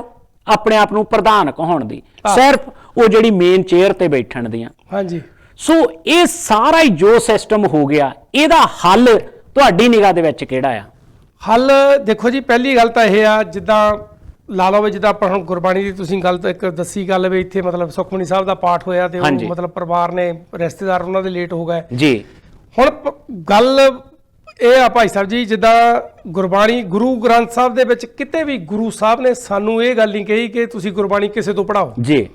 ਆਪਣੇ ਆਪ ਨੂੰ ਪ੍ਰਧਾਨ ਕਹਾਉਣ ਦੀ। ਸਿਰਫ ਉਹ ਜਿਹੜੀ ਮੇਨ ਚੇਅਰ ਤੇ ਬੈਠਣ ਦੀਆਂ। ਹਾਂਜੀ। ਸੋ ਇਹ ਸਾਰਾ ਹੀ ਜੋ ਸਿਸਟਮ ਹੋ ਗਿਆ ਇਹਦਾ ਹੱਲ ਤੁਹਾਡੀ ਨਿਗਾਹ ਦੇ ਵਿੱਚ ਕਿਹੜਾ ਆ? ਹੱਲ ਦੇਖੋ ਜੀ ਪਹਿਲੀ ਗੱਲ ਤਾਂ ਇਹ ਆ ਜਿੱਦਾਂ ਲਾ ਲਓ ਵੀ ਜਿੱਦਾਂ ਆਪਾਂ ਹੁਣ ਗੁਰਬਾਣੀ ਦੀ ਤੁਸੀਂ ਗੱਲ ਤਾਂ ਇੱਕ ਦੱਸੀ ਗੱਲ ਵੀ ਇੱਥੇ ਮਤਲਬ ਸੁਖਮਨੀ ਸਾਹਿਬ ਦਾ ਪਾਠ ਹੋਇਆ ਤੇ। ਉਹ ਮਤਲਬ ਪਰਿਵਾਰ ਨੇ ਰਿਸ਼ਤੇਦਾਰ ਉਹਨਾਂ ਦੇ ਲੇਟ ਹੋ ਗਏ। ਜੀ। ਹੁਣ ਗੱਲ ਇਹ ਆ ਭਾਈ ਸਾਹਿਬ ਜੀ ਜਿੱਦਾਂ ਗੁਰਬਾਣੀ ਗੁਰੂ ਗ੍ਰੰਥ ਸਾਹਿਬ ਦੇ ਵਿੱਚ ਕਿਤੇ ਵੀ ਗੁਰੂ ਸਾਹਿਬ ਨੇ ਸਾਨੂੰ ਇਹ ਗੱਲ ਨਹੀਂ ਕਹੀ ਕਿ ਤੁਸੀਂ ਗੁਰਬਾਣੀ ਕਿਸੇ ਤੋਂ ਪੜਾਓ ਜੀ।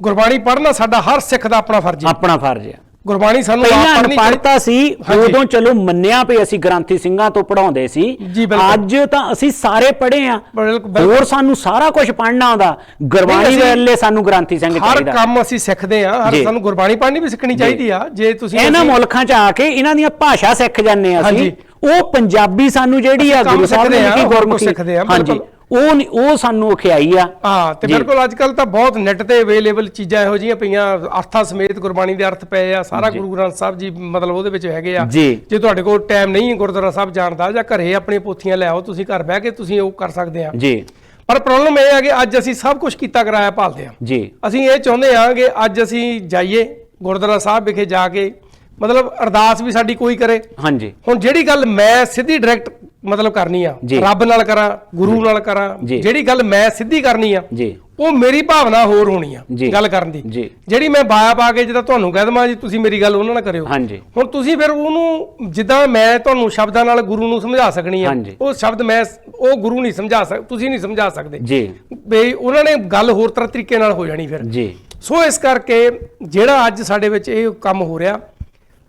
ਗੁਰਬਾਣੀ ਪੜ੍ਹਨਾ ਸਾਡਾ ਹਰ ਸਿੱਖ ਦਾ ਆਪਣਾ ਫਰਜ਼ ਹੈ। ਆਪਣਾ ਫਰਜ਼ ਆ ਗੁਰਬਾਣੀ ਸਾਨੂੰ ਆਪ ਪਹਿਲਾਂ ਪੜ੍ਹਨੀ ਅਨਪੜ੍ਹਤਾ ਸੀ ਹਾਂਜੀ। ਉਦੋਂ ਚਲੋ ਮੰਨਿਆ ਵੀ ਅਸੀਂ ਗ੍ਰੰਥੀ ਸਿੰਘਾਂ ਤੋਂ ਪੜਾਉਂਦੇ ਸੀ ਜੀ, ਬਿਲਕੁਲ। ਅੱਜ ਤਾਂ ਅਸੀਂ ਸਾਰੇ ਪੜ੍ਹੇ ਆ ਬਿਲਕੁਲ, ਬਿਲਕੁਲ। ਹੋਰ ਸਾਨੂੰ ਸਾਰਾ ਕੁਝ ਪੜ੍ਹਨਾ ਆਉਂਦਾ ਗੁਰਬਾਣੀ ਅਸੀਂ- ਵੇਲੇ ਸਾਨੂੰ ਗ੍ਰੰਥੀ ਸਿੰਘ ਹਰ ਚਾਹੀਦਾ ਕੰਮ ਅਸੀਂ ਸਿੱਖਦੇ ਆ ਹਰ ਜੀ। ਸਾਨੂੰ ਗੁਰਬਾਣੀ ਪੜ੍ਹਨੀ ਵੀ ਸਿੱਖਣੀ ਚਾਹੀਦੀ ਆ ਜੇ ਤੁਸੀਂ ਇਹਨਾਂ ਅਸੀਂ- ਮੁਲਕਾਂ 'ਚ ਆ ਕੇ ਇਹਨਾਂ ਦੀਆਂ ਭਾਸ਼ਾ ਸਿੱਖ ਜਾਂਦੇ ਆ ਅਸੀਂ ਹਾਂਜੀ। ਉਹ ਪੰਜਾਬੀ ਸਾਨੂੰ ਜਿਹੜੀ ਆ ਗੁਰੂ ਸਾਹਿਬ ਨੇ ਆ, ਲਿਖੀ ਗੁਰਮੁਖੀ। ਸਿੱਖਦੇ ਆ, ਹਾਂਜੀ। ਉਹ ਨਹੀਂ ਉਹ ਸਾਨੂੰ ਅਖਿਆਈ ਆ। ਹਾਂ ਤੇ। ਬਿਲਕੁਲ ਅੱਜ ਕੱਲ ਤਾਂ ਬਹੁਤ ਨੈਟ ਤੇ ਅਵੇਲੇਬਲ ਚੀਜ਼ਾਂ ਇਹੋ ਜਿਹੀਆਂ ਪਈਆਂ। ਅਰਥਾਂ ਸਮੇਤ ਗੁਰਬਾਣੀ ਦੇ ਅਰਥ ਪਏ ਆ। ਸਾਰਾ ਗੁਰੂ ਗ੍ਰੰਥ ਸਾਹਿਬ ਜੀ ਮਤਲਬ ਉਹਦੇ ਵਿੱਚ ਹੈਗੇ ਆ। ਜੀ। ਤੁਹਾਡੇ ਕੋਲ ਟਾਈਮ ਨਹੀਂ ਹੈ ਗੁਰਦੁਆਰਾ ਸਾਹਿਬ ਜਾਣ ਦਾ ਜਾਂ ਘਰੇ ਆਪਣੀਆਂ ਪੋਥੀਆਂ ਲੈ ਆਓ ਤੁਸੀਂ ਘਰ ਬਹਿ ਕੇ ਤੁਸੀਂ ਉਹ ਕਰ ਸਕਦੇ ਆ। ਜੀ। ਪਰ ਪ੍ਰੋਬਲਮ ਇਹ ਹੈ ਕਿ ਅੱਜ ਅਸੀਂ ਸਭ ਕੁਝ ਕੀਤਾ ਕਰਾਇਆ ਭਾਲਦੇ ਆ। ਜੀ। ਅਸੀਂ ਇਹ ਚਾਹੁੰਦੇ ਹਾਂ ਕਿ ਅੱਜ ਅਸੀਂ ਜਾਈਏ ਗੁਰਦੁਆਰਾ ਸਾਹਿਬ ਵਿਖੇ ਜਾ ਕੇ ਮਤਲਬ ਅਰਦਾਸ ਵੀ ਸਾਡੀ ਕੋਈ ਕਰੇ। ਹਾਂਜੀ। ਹੁਣ ਜਿਹੜੀ ਗੱਲ ਮੈਂ ਸਿੱਧੀ ਡਾਇਰੈਕਟ ਮਤਲਬ ਕਰਨੀ ਆ ਜੀ। ਰੱਬ ਨਾਲ ਕਰਾਂ ਗੁਰੂ ਨਾਲ ਕਰਾਂ ਜੀ। ਜਿਹੜੀ ਗੱਲ ਮੈਂ ਸਿੱਧੀ ਕਰਨੀ ਆ ਜੀ। ਉਹ ਮੇਰੀ ਭਾਵਨਾ ਹੋਰ ਹੋਣੀ ਆ ਜੀ। ਗੱਲ ਕਰਨ ਦੀ। ਜੀ। ਜਿਹੜੀ ਮੈਂ ਬਾਇਆ ਪਾ ਕੇ ਜਿੱਦਾਂ ਤੁਹਾਨੂੰ ਕਹਿ ਦਵਾਂ ਜੀ ਤੁਸੀਂ ਮੇਰੀ ਗੱਲ ਉਹਨਾਂ ਨਾਲ ਕਰਿਓ। ਹਾਂਜੀ। ਹੁਣ ਤੁਸੀਂ ਫਿਰ ਉਹਨੂੰ ਜਿੱਦਾਂ ਮੈਂ ਤੁਹਾਨੂੰ ਸ਼ਬਦਾਂ ਨਾਲ ਗੁਰੂ ਨੂੰ ਸਮਝਾ ਸਕਣੀ ਆ ਹਾਂਜੀ। ਉਹ ਸ਼ਬਦ ਮੈਂ ਉਹ ਗੁਰੂ ਨਹੀਂ ਸਮਝਾ ਸਕ ਤੁਸੀਂ ਨਹੀਂ ਸਮਝਾ ਸਕਦੇ। ਜੀ। ਬਈ ਉਹਨਾਂ ਨੇ ਗੱਲ ਹੋਰ ਤਰ੍ਹਾਂ ਤਰੀਕੇ ਨਾਲ ਹੋ ਜਾਣੀ ਫਿਰ। ਜੀ। ਸੋ ਇਸ ਕਰਕੇ ਜਿਹੜਾ ਅੱਜ ਸਾਡੇ ਵਿੱਚ ਇਹ ਕੰਮ ਹੋ ਰਿਹਾ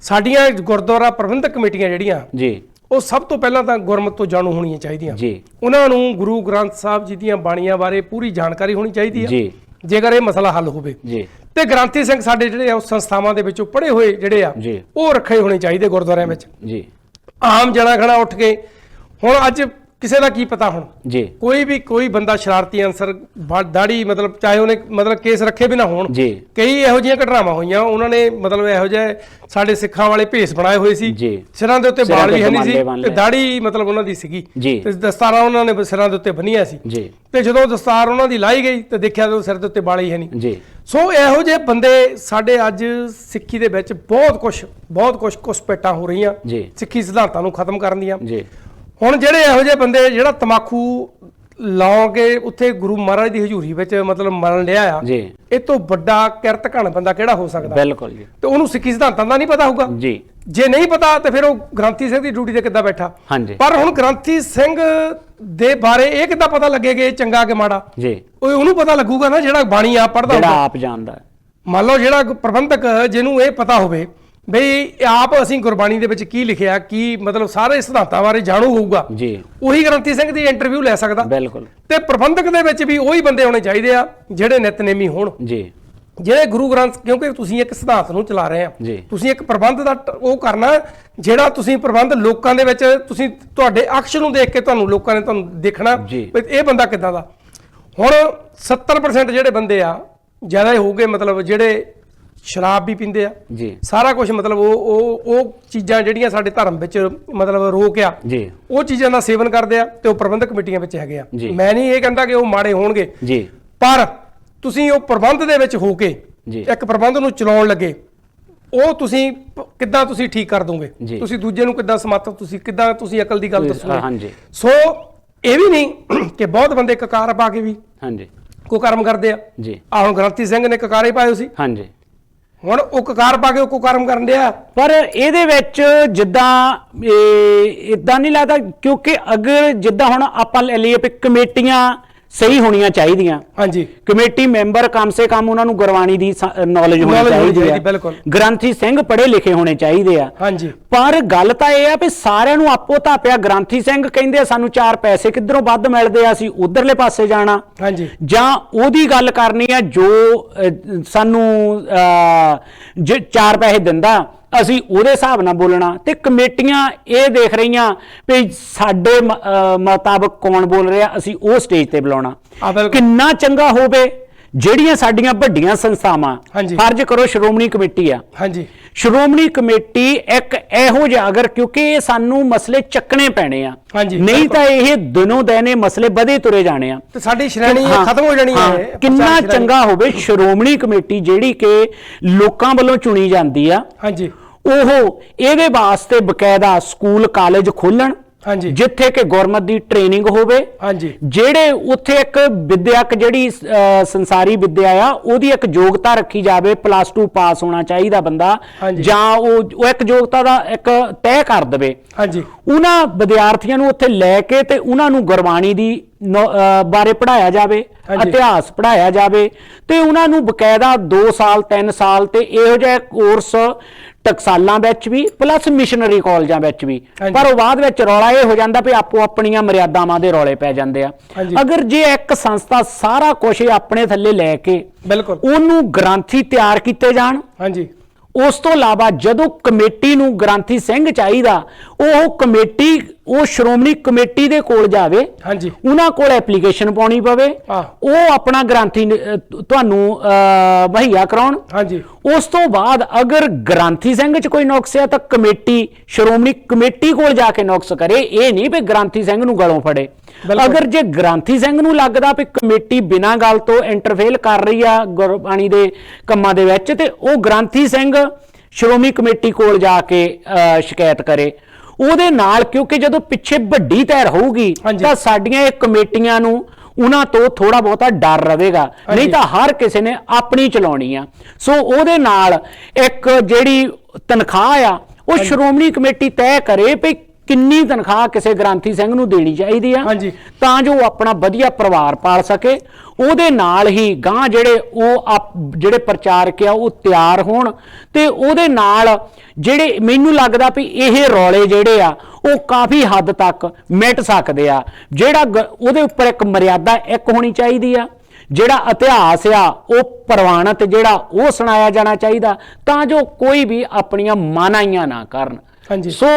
ਸਾਡੀਆਂ ਗੁਰਦੁਆਰਾ ਪ੍ਰਬੰਧਕ ਕਮੇਟੀਆਂ ਜਿਹੜੀਆਂ ਜੀ। ਉਹ ਸਭ ਤੋਂ ਪਹਿਲਾਂ ਤਾਂ ਗੁਰਮਤ ਤੋਂ ਜਾਣੂ ਹੋਣੀਆਂ ਚਾਹੀਦੀਆਂ। ਜੀ। ਉਹਨਾਂ ਨੂੰ ਗੁਰੂ ਗ੍ਰੰਥ ਸਾਹਿਬ ਜੀ ਦੀਆਂ ਬਾਣੀਆਂ ਬਾਰੇ ਪੂਰੀ ਜਾਣਕਾਰੀ ਹੋਣੀ ਚਾਹੀਦੀ ਹੈ ਜੀ। ਜੇਕਰ ਇਹ ਮਸਲਾ ਹੱਲ ਹੋਵੇ। ਜੀ। ਤੇ ਗ੍ਰੰਥੀ ਸਿੰਘ ਸਾਡੇ ਜਿਹੜੇ ਆ ਉਹ ਸੰਸਥਾਵਾਂ ਦੇ ਵਿੱਚੋਂ ਪੜ੍ਹੇ ਹੋਏ ਜਿਹੜੇ ਆ। ਉਹ ਰੱਖੇ ਹੋਣੇ ਚਾਹੀਦੇ ਗੁਰਦੁਆਰਿਆਂ ਵਿੱਚ। ਜੀ। ਆਮ ਜਣਾ ਖਣਾ ਉੱਠ ਕੇ ਹੁਣ ਅੱਜ ਕਿਸੇ ਦਾ ਕੀ ਪਤਾ ਹੁਣ? ਜੀ। ਕੋਈ ਵੀ ਕੋਈ ਬੰਦਾ ਸ਼ਰਾਰਤੀ ਅਨਸਰ ਬਾ- ਦਾੜੀ ਮਤਲਬ ਚਾਹੇ ਉਹਨੇ ਮਤਲਬ ਕੇਸ ਰੱਖੇ ਵੀ ਨਾ ਹੋਣ। ਜੀ। ਕਈ ਇਹੋ ਜਿਹੀਆਂ ਘਟਨਾਵਾਂ ਹੋਈਆਂ ਉਹਨਾਂ ਨੇ ਮਤਲਬ ਇਹੋ ਜਿਹੇ ਸਾਡੇ ਸਿੱਖਾਂ ਵਾਲੇ ਭੇਸ ਬਣਾਏ ਹੋਏ ਸੀ। ਸਿਰਾਂ ਦੇ ਉੱਤੇ ਤੇ ਵੀ ਹੈ ਨਹੀਂ ਸੀ। ਤੇ। ਦਾੜੀ ਮਤਲਬ ਉਹਨਾਂ ਦੀ ਸੀਗੀ। ਤੇ ਦਸਤਾਰਾਂ ਉਹਨਾਂ ਨੇ ਸਿਰਾਂ ਦੇ ਉੱਤੇ ਬੰਨੀਆਂ ਸੀ। ਜੀ। ਤੇ ਜਦੋਂ ਦਸਤਾਰ ਉਹਨਾਂ ਦੀ ਲਾਈ ਗਈ ਤੇ ਦੇਖਿਆ ਤਾਂ ਸਿਰ ਦੇ ਉੱਤੇ ਬਾਲ ਹੀ ਹੈ ਨਹੀਂ ਜੀ। ਸੋ ਇਹੋ ਜਿਹੇ ਬੰਦੇ ਸਾਡੇ ਅੱਜ ਸਿੱਖੀ ਦੇ ਵਿੱਚ ਬਹੁਤ ਕੁਝ ਬਹੁਤ ਕੁਝ ਕੁਸਪੇਟਾਂ ਹੋ ਰਹੀਆਂ। ਸਿੱਖੀ ਸਿਧਾਂਤਾਂ ਨੂੰ ਖਤਮ ਕਰਨ ਦੀਆਂ। ਜੀ। ਹੁਣ ਜਿਹੜੇ ਇਹੋ ਜਿਹੇ ਬੰਦੇ ਜਿਹੜਾ ਤਮਾਕੂ ਲਾਉ ਕੇ ਉੱਥੇ ਗੁਰੂ ਮਹਾਰਾਜ ਦੀ ਹਜ਼ੂਰੀ ਵਿੱਚ ਮਤਲਬ ਮਰਨ ਲਿਆ ਆ ਜੀ। ਇਹ ਤੋਂ ਵੱਡਾ ਕਿਰਤ ਘਣ ਬੰਦਾ ਕਿਹੜਾ ਹੋ ਸਕਦਾ? ਬਿਲਕੁਲ ਜੀ। ਤੇ ਉਹਨੂੰ ਸਿੱਖੀ ਸਿਧਾਂਤਾਂ ਦਾ ਨਹੀਂ ਪਤਾ ਹੋਊਗਾ? ਜੀ। ਜੇ ਨਹੀਂ ਪਤਾ ਤੇ ਫਿਰ ਉਹ ਗ੍ਰੰਥੀ ਸਿੰਘ ਦੀ ਡਿਊਟੀ ਤੇ ਕਿੱਦਾਂ ਬੈਠਾ? ਹਾਂਜੀ। ਪਰ ਹੁਣ ਗ੍ਰੰਥੀ ਸਿੰਘ ਦੇ ਬਾਰੇ ਇਹ ਕਿੱਦਾਂ ਪਤਾ ਲੱਗੇਗਾ ਚੰਗਾ ਕਿ ਮਾੜਾ? ਜੀ। ਉਹ ਉਹਨੂੰ ਪਤਾ ਲੱਗੂਗਾ ਨਾ ਜਿਹੜਾ ਬਾਣੀ ਆ ਪੜਦਾ ਜਿਹੜਾ ਹੁੰਦਾ। ਆਪ ਜਾਣਦਾ। ਮੰਨ ਲਓ ਜਿਹੜਾ ਪ੍ਰਬੰਧਕ ਜਿਹਨੂੰ ਇਹ ਪਤਾ ਹੋਵੇ ਬਈ ਆਪ ਅਸੀਂ ਗੁਰਬਾਣੀ ਦੇ ਵਿੱਚ ਕੀ ਲਿਖਿਆ ਕੀ ਮਤਲਬ ਸਾਰੇ ਸਿਧਾਂਤਾਂ ਬਾਰੇ ਜਾਣੂ ਹੋਊਗਾ? ਜੀ। ਉਹੀ ਗ੍ਰੰਥੀ ਸਿੰਘ ਦੀ ਇੰਟਰਵਿਊ ਲੈ ਸਕਦਾ। ਬਿਲਕੁਲ। ਤੇ ਪ੍ਰਬੰਧਕ ਦੇ ਵਿੱਚ ਵੀ ਉਹੀ ਬੰਦੇ ਹੋਣੇ ਚਾਹੀਦੇ ਆ ਜਿਹੜੇ ਨਿਤਨੇਮੀ ਹੋਣ। ਜੀ। ਜਿਹੜੇ ਗੁਰੂ ਗ੍ਰੰਥ ਕਿਉਂਕਿ ਤੁਸੀਂ ਇੱਕ ਸਿਧਾਂਤ ਨੂੰ ਚਲਾ ਰਹੇ ਆ। ਤੁਸੀਂ ਇੱਕ ਪ੍ਰਬੰਧ ਦਾ ਉਹ ਕਰਨਾ ਜਿਹੜਾ ਤੁਸੀਂ ਪ੍ਰਬੰਧ ਲੋਕਾਂ ਦੇ ਵਿੱਚ ਤੁਸੀਂ ਤੁਹਾਡੇ ਅਕਸ਼ ਨੂੰ ਦੇਖ ਕੇ ਤੁਹਾਨੂੰ ਲੋਕਾਂ ਨੇ ਤੁਹਾਨੂੰ ਦੇਖਣਾ। ਵੀ ਇਹ ਬੰਦਾ ਕਿੱਦਾਂ ਦਾ। ਹੁਣ 70% ਜਿਹੜੇ ਬੰਦੇ ਆ ਜ਼ਿਆਦਾ ਹੀ ਹੋਊਗੇ ਮਤਲਬ ਜਿਹੜੇ ਸ਼ਰਾਬ ਵੀ ਪੀਂਦੇ ਆ। ਜੀ। ਸਾਰਾ ਕੁਝ ਮਤਲਬ ਉਹ ਉਹ ਉਹ ਚੀਜ਼ਾਂ ਜਿਹੜੀਆਂ ਸਾਡੇ ਧਰਮ ਵਿੱਚ ਮਤਲਬ ਰੋਕ ਆ ਜੀ। ਉਹ ਚੀਜ਼ਾਂ ਦਾ ਸੇਵਨ ਕਰਦੇ ਆ ਤੇ ਉਹ ਪ੍ਰਬੰਧਕ ਕਮੇਟੀਆਂ ਵਿੱਚ ਹੈਗੇ ਆ। ਮੈਂ ਨਹੀਂ ਇਹ ਕਹਿੰਦਾ ਕਿ ਉਹ ਮਾੜੇ ਹੋਣਗੇ। ਜੀ। ਪਰ ਤੁਸੀਂ ਉਹ ਪ੍ਰਬੰਧ ਦੇ ਵਿੱਚ ਹੋ ਕੇ। ਇੱਕ ਪ੍ਰਬੰਧ ਨੂੰ ਚਲਾਉਣ ਲੱਗੇ ਉਹ ਤੁਸੀਂ ਕਿੱਦਾਂ ਤੁਸੀਂ ਠੀਕ ਕਰ ਦੋਗੇ। ਤੁਸੀਂ ਦੂਜੇ ਨੂੰ ਕਿੱਦਾਂ ਸਮਰਥ ਤੁਸੀਂ ਕਿੱਦਾਂ ਤੁਸੀਂ ਅਕਲ ਦੀ ਗੱਲ ਦੱਸੋਗੇ? ਹਾਂਜੀ। ਸੋ ਇਹ ਵੀ ਨਹੀਂ ਕਿ ਬਹੁਤ ਬੰਦੇ ਕਕਾਰ ਪਾ ਕੇ ਵੀ ਹਾਂਜੀ। ਕੋ ਕਰਮ ਕਰਦੇ ਆ। ਜੀ। ਆ ਹੁਣ ਗ੍ਰੰਥੀ ਸਿੰਘ ਨੇ ਕਕਾਰੇ ਪਾਏ ਸੀ। ਹਾਂਜੀ। ਹੁਣ ਉਹ ਕਕਾਰ ਪਾ ਕੇ ਉਹ ਕੋ ਕਰਮ ਕਰਨ ਡਿਆ। ਪਰ ਇਹਦੇ ਵਿੱਚ ਜਿੱਦਾਂ ਇਦਾਂ ਨਹੀਂ ਲੱਗਦਾ, ਕਿਉਂਕਿ ਅਗਰ ਜਿੱਦਾਂ ਹੁਣ ਆਪਾਂ ਲੈ ਲਈਏ ਵੀ ਕਮੇਟੀਆਂ ਸਹੀ ਹੋਣੀਆਂ ਚਾਹੀਦੀਆਂ। ਹਾਂਜੀ। ਕਮੇਟੀ ਮੈਂਬਰ ਕਮ ਸੇ ਕਮ ਉਹਨਾਂ ਨੂੰ ਗੁਰਬਾਣੀ ਦੀ ਨੌਲੇਜ ਹੋਣੀ ਚਾਹੀਦੀ ਹੈ ਬਿਲਕੁਲ। ਗ੍ਰੰਥੀ ਸਿੰਘ ਪੜ੍ਹੇ ਲਿਖੇ ਹੋਣੇ ਚਾਹੀਦੇ ਆ। ਹਾਂਜੀ। ਪਰ ਗੱਲ ਤਾਂ ਇਹ ਆ ਵੀ ਸਾਰਿਆਂ ਨੂੰ ਆਪੋ ਧਾਪਿਆ ਗ੍ਰੰਥੀ ਸਿੰਘ ਕਹਿੰਦੇ ਸਾਨੂੰ ਚਾਰ ਪੈਸੇ ਕਿੱਧਰੋਂ ਵੱਧ ਮਿਲਦੇ ਆ ਅਸੀਂ ਉਧਰਲੇ ਪਾਸੇ ਜਾਣਾ। ਹਾਂਜੀ। ਜਾਂ ਉਹਦੀ ਗੱਲ ਕਰਨੀ ਆ ਜੋ ਸਾਨੂੰ ਜੇ ਚਾਰ ਪੈਸੇ ਦਿੰਦਾ। ਅਸੀਂ ਉਹਦੇ ਹਿਸਾਬ ਨਾਲ ਬੋਲਣਾ ਤੇ ਕਮੇਟੀਆਂ ਇਹ ਦੇਖ ਰਹੀਆਂ ਵੀ ਸਾਡੇ ਮੁਤਾਬਕ ਕੌਣ ਬੋਲ ਰਿਹਾ ਅਸੀਂ ਉਹ ਸਟੇਜ ਤੇ ਬੁਲਾਉਣਾ। ਕਿੰਨਾ ਚੰਗਾ ਹੋਵੇ ਜਿਹੜੀਆਂ ਸਾਡੀਆਂ ਵੱਡੀਆਂ ਸੰਸਥਾਵਾਂ। ਫਰਜ਼ ਕਰੋ ਸ਼੍ਰੋਮਣੀ ਕਮੇਟੀ ਆ। ਹਾਂਜੀ। ਸ਼੍ਰੋਮਣੀ ਕਮੇਟੀ ਇੱਕ ਇਹੋ ਜਿਹਾ ਅਗਰ ਕਿਉਂਕਿ ਇਹ ਸਾਨੂੰ ਮਸਲੇ ਚੱਕਣੇ ਪੈਣੇ ਆ ਨਹੀਂ ਤਾਂ ਇਹ ਦਿਨੋਂ ਦਿਨ ਇਹ ਮਸਲੇ ਵਧੇ ਤੁਰੇ ਜਾਣੇ ਆ। ਤੇ ਸਾਡੀ ਸ਼੍ਰੇਣੀ ਖਤਮ ਹੋ ਜਾਣੀ ਹਾਂ, ਕਿੰਨਾ। ਚੰਗਾ ਹੋਵੇ ਸ਼੍ਰੋਮਣੀ ਕਮੇਟੀ ਜਿਹੜੀ ਕਿ ਲੋਕਾਂ ਵੱਲੋਂ ਚੁਣੀ ਜਾਂਦੀ ਆ। ਹਾਂਜੀ। ਉਹ ਇਹਦੇ ਵਾਸਤੇ ਬਕਾਇਦਾ ਸਕੂਲ ਕਾਲਜ ਖੋਲਣ ਹਾਂਜੀ। ਜਿੱਥੇ ਕਿ ਗੁਰਮਤ ਦੀ ਟ੍ਰੇਨਿੰਗ ਹੋਵੇ ਹਾਂਜੀ। ਜਿਹੜੇ ਉੱਥੇ ਇੱਕ ਵਿਦਿਅਕ ਜਿਹੜੀ ਸੰਸਾਰੀ ਵਿਦਿਆ ਆ ਉਹਦੀ ਇੱਕ ਯੋਗਤਾ ਰੱਖੀ ਜਾਵੇ ਪਲੱਸ 2 ਪਾਸ ਹੋਣਾ ਚਾਹੀਦਾ ਬੰਦਾ। ਜਾਂ ਉਹ ਉਹ ਇੱਕ ਯੋਗਤਾ ਦਾ ਇੱਕ ਤੈਅ ਕਰ ਦੇਵੇ। ਹਾਂਜੀ। ਉਹਨਾਂ ਵਿਦਿਆਰਥੀਆਂ ਨੂੰ ਉੱਥੇ ਲੈ ਕੇ ਤੇ ਉਹਨਾਂ ਨੂੰ ਗੁਰਬਾਣੀ ਦੀ ਬਾਰੇ ਪੜਾਇਆ ਜਾਵੇ। ਇਤਿਹਾਸ ਪੜਾਇਆ ਜਾਵੇ ਤੇ ਉਹਨਾਂ ਨੂੰ ਬਕਾਇਦਾ 2 ਸਾਲ 3 ਸਾਲ ਤੇ ਇਹੋ ਜਿਹਾ ਕੋਰਸ ਟਕਸਾਲਾਂ ਵਿੱਚ ਵੀ ਪਲੱਸ ਮਿਸ਼ਨਰੀ ਕਾਲਜਾਂ ਵਿੱਚ ਵੀ। ਪਰ ਉਹ ਬਾਅਦ ਵਿੱਚ ਰੌਲਾ ਇਹ ਹੋ ਜਾਂਦਾ ਵੀ ਆਪੋ ਆਪਣੀਆਂ ਮਰਿਆਦਾਵਾਂ ਦੇ ਰੌਲੇ ਪੈ ਜਾਂਦੇ ਆ। ਅਗਰ ਜੇ ਇੱਕ ਸੰਸਥਾ ਸਾਰਾ ਕੁਝ ਆਪਣੇ ਥੱਲੇ ਲੈ ਕੇ ਬਿਲਕੁਲ ਉਹਨੂੰ ਗ੍ਰੰਥੀ ਤਿਆਰ ਕੀਤੇ ਜਾਣ ਹਾਂਜੀ ਉਸ ਤੋਂ ਇਲਾਵਾ ਜਦੋਂ ਕਮੇਟੀ ਨੂੰ ਗ੍ਰੰਥੀ ਸਿੰਘ ਚਾਹੀਦਾ ਉਹ ਕਮੇਟੀ ਉਹ ਸ਼੍ਰੋਮਣੀ ਕਮੇਟੀ ਦੇ ਕੋਲ ਜਾਵੇ ਹਾਂਜੀ। ਉਹਨਾਂ ਕੋਲ ਐਪਲੀਕੇਸ਼ਨ ਪਾਉਣੀ ਪਵੇ। ਉਹ ਆਪਣਾ ਗ੍ਰੰਥੀ ਤੁਹਾਨੂੰ ਮੁਹੱਈਆ ਕਰਾਉਣ। ਹਾਂਜੀ। ਉਸ ਤੋਂ ਬਾਅਦ ਅਗਰ ਗ੍ਰੰਥੀ ਸਿੰਘ 'ਚ ਕੋਈ ਨੁਕਸ ਹੈ ਤਾਂ ਕਮੇਟੀ ਸ਼੍ਰੋਮਣੀ ਕਮੇਟੀ ਕੋਲ ਜਾ ਕੇ ਨੁਕਸ ਕਰੇ। ਇਹ ਨਹੀਂ ਵੀ ਗ੍ਰੰਥੀ ਸਿੰਘ ਨੂੰ ਗਲੋਂ ਫੜੇ। ਅਗਰ ਜੇ ਗ੍ਰੰਥੀ ਸਿੰਘ ਨੂੰ ਲੱਗਦਾ ਵੀ ਕਮੇਟੀ ਬਿਨਾਂ ਗੱਲ ਤੋਂ ਇੰਟਰਫੇਲ ਕਰ ਰਹੀ ਆ ਗੁਰਬਾਣੀ ਦੇ ਕੰਮਾਂ ਦੇ ਵਿੱਚ ਤੇ ਉਹ ਗ੍ਰੰਥੀ ਸਿੰਘ ਸ਼੍ਰੋਮਣੀ ਕਮੇਟੀ ਕੋਲ ਜਾ ਕੇ ਸ਼ਿਕਾਇਤ ਕਰੇ। ਉਹਦੇ ਨਾਲ ਕਿਉਂਕਿ ਜਦੋਂ ਪਿੱਛੇ ਵੱਡੀ ਧੈਰ ਹੋਊਗੀ। ਤਾਂ ਸਾਡੀਆਂ ਇਹ ਕਮੇਟੀਆਂ ਨੂੰ ਉਹਨਾਂ ਤੋਂ ਥੋੜਾ ਬਹੁਤਾ ਡਰ ਰਹੇਗਾ ਨਹੀਂ। ਤਾਂ ਹਰ ਕਿਸੇ ਨੇ ਆਪਣੀ ਚਲਾਉਣੀ ਆ ਸੋ ਉਹਦੇ ਨਾਲ ਇੱਕ ਜਿਹੜੀ ਤਨਖਾਹ ਆ ਉਹ ਸ਼੍ਰੋਮਣੀ ਕਮੇਟੀ ਤੈਅ ਕਰੇ ਵੀ ਕਿੰਨੀ ਤਨਖਾਹ ਕਿਸੇ ਗ੍ਰੰਥੀ ਸਿੰਘ ਨੂੰ ਦੇਣੀ ਚਾਹੀਦੀ ਆ। ਤਾਂ ਜੋ ਉਹ ਆਪਣਾ ਵਧੀਆ ਪਰਿਵਾਰ ਪਾਲ ਸਕੇ। ਉਹਦੇ ਨਾਲ ਹੀ ਗਾਂ ਜਿਹੜੇ ਉਹ ਜਿਹੜੇ ਪ੍ਰਚਾਰਕ ਆ ਉਹ ਤਿਆਰ ਹੋਣ। ਤੇ ਉਹਦੇ ਨਾਲ ਜਿਹੜੇ ਮੈਨੂੰ ਲੱਗਦਾ ਵੀ ਇਹ ਰੌਲੇ ਜਿਹੜੇ ਆ ਉਹ ਕਾਫੀ ਹੱਦ ਤੱਕ ਮਿਟ ਸਕਦੇ ਆ। ਜਿਹੜਾ ਉਹਦੇ ਉੱਪਰ ਇੱਕ ਮਰਿਆਦਾ ਇੱਕ ਹੋਣੀ ਚਾਹੀਦੀ ਆ। ਜਿਹੜਾ ਇਤਿਹਾਸ ਆ ਉਹ ਪ੍ਰਵਾਨਿਤ ਜਿਹੜਾ ਉਹ ਸੁਣਾਇਆ ਜਾਣਾ ਚਾਹੀਦਾ। ਤਾਂ ਜੋ ਕੋਈ ਵੀ ਆਪਣੀਆਂ ਮਾਨਾਈਆਂ ਨਾ ਕਰਨ। ਹਾਂਜੀ। ਸੋ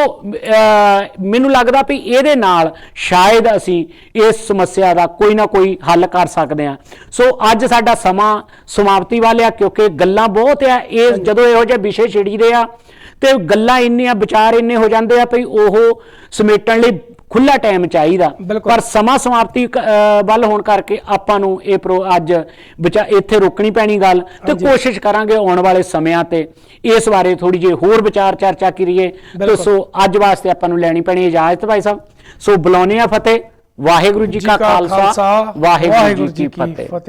ਮੈਨੂੰ ਲੱਗਦਾ ਵੀ ਇਹਦੇ ਨਾਲ ਸ਼ਾਇਦ ਅਸੀਂ ਇਸ ਸਮੱਸਿਆ ਦਾ ਕੋਈ ਨਾ ਕੋਈ ਹੱਲ ਕਰ ਸਕਦੇ ਹਾਂ। ਸੋ ਅੱਜ ਸਾਡਾ ਸਮਾਂ ਸਮਾਪਤੀ ਵਾਲਿਆ ਕਿਉਂਕਿ ਗੱਲਾਂ ਬਹੁਤ ਆ। ਇਹ ਜਦੋਂ ਇਹੋ ਜਿਹੇ ਵਿਸ਼ੇ ਛਿੜੀਦੇ ਆ ਤੇ ਗੱਲਾਂ ਇੰਨੀਆਂ ਵਿਚਾਰ ਇੰਨੇ ਹੋ ਜਾਂਦੇ ਆ ਵੀ ਉਹ ਸਮੇਟਣ ਲਈ ਖੁੱਲਾ ਟਾਈਮ ਚਾਹੀਦਾ। ਪਰ ਸਮਾਂ ਸਮਾਪਤੀ ਵੱਲ ਹੋਣ ਕਰਕੇ ਆਪਾਂ ਨੂੰ ਇਹ ਪ੍ਰੋ ਅੱਜ ਵਿਚਾ ਇੱਥੇ ਰੋਕਣੀ ਪੈਣੀ ਗੱਲ ਤੇ। ਕੋਸ਼ਿਸ਼ ਕਰਾਂਗੇ ਆਉਣ ਵਾਲੇ ਸਮਿਆਂ ਤੇ ਇਸ ਬਾਰੇ ਥੋੜੀ ਜਿਹੀ ਹੋਰ ਵਿਚਾਰ ਚਰਚਾ ਕਰੀਏ। ਤੇ। ਸੋ ਅੱਜ ਵਾਸਤੇ ਆਪਾਂ ਨੂੰ ਲੈਣੀ ਪੈਣੀ ਇਜਾਜ਼ਤ ਭਾਈ ਸਾਹਿਬ। ਸੋ ਬੁਲਾਉਨੇ ਆ ਫਤਿਹ। ਵਾਹਿਗੁਰੂ ਜੀ ਕਾ ਖਾਲਸਾ। ਵਾਹਿਗੁਰੂ ਜੀ ਕੀ ਫਤਿਹ।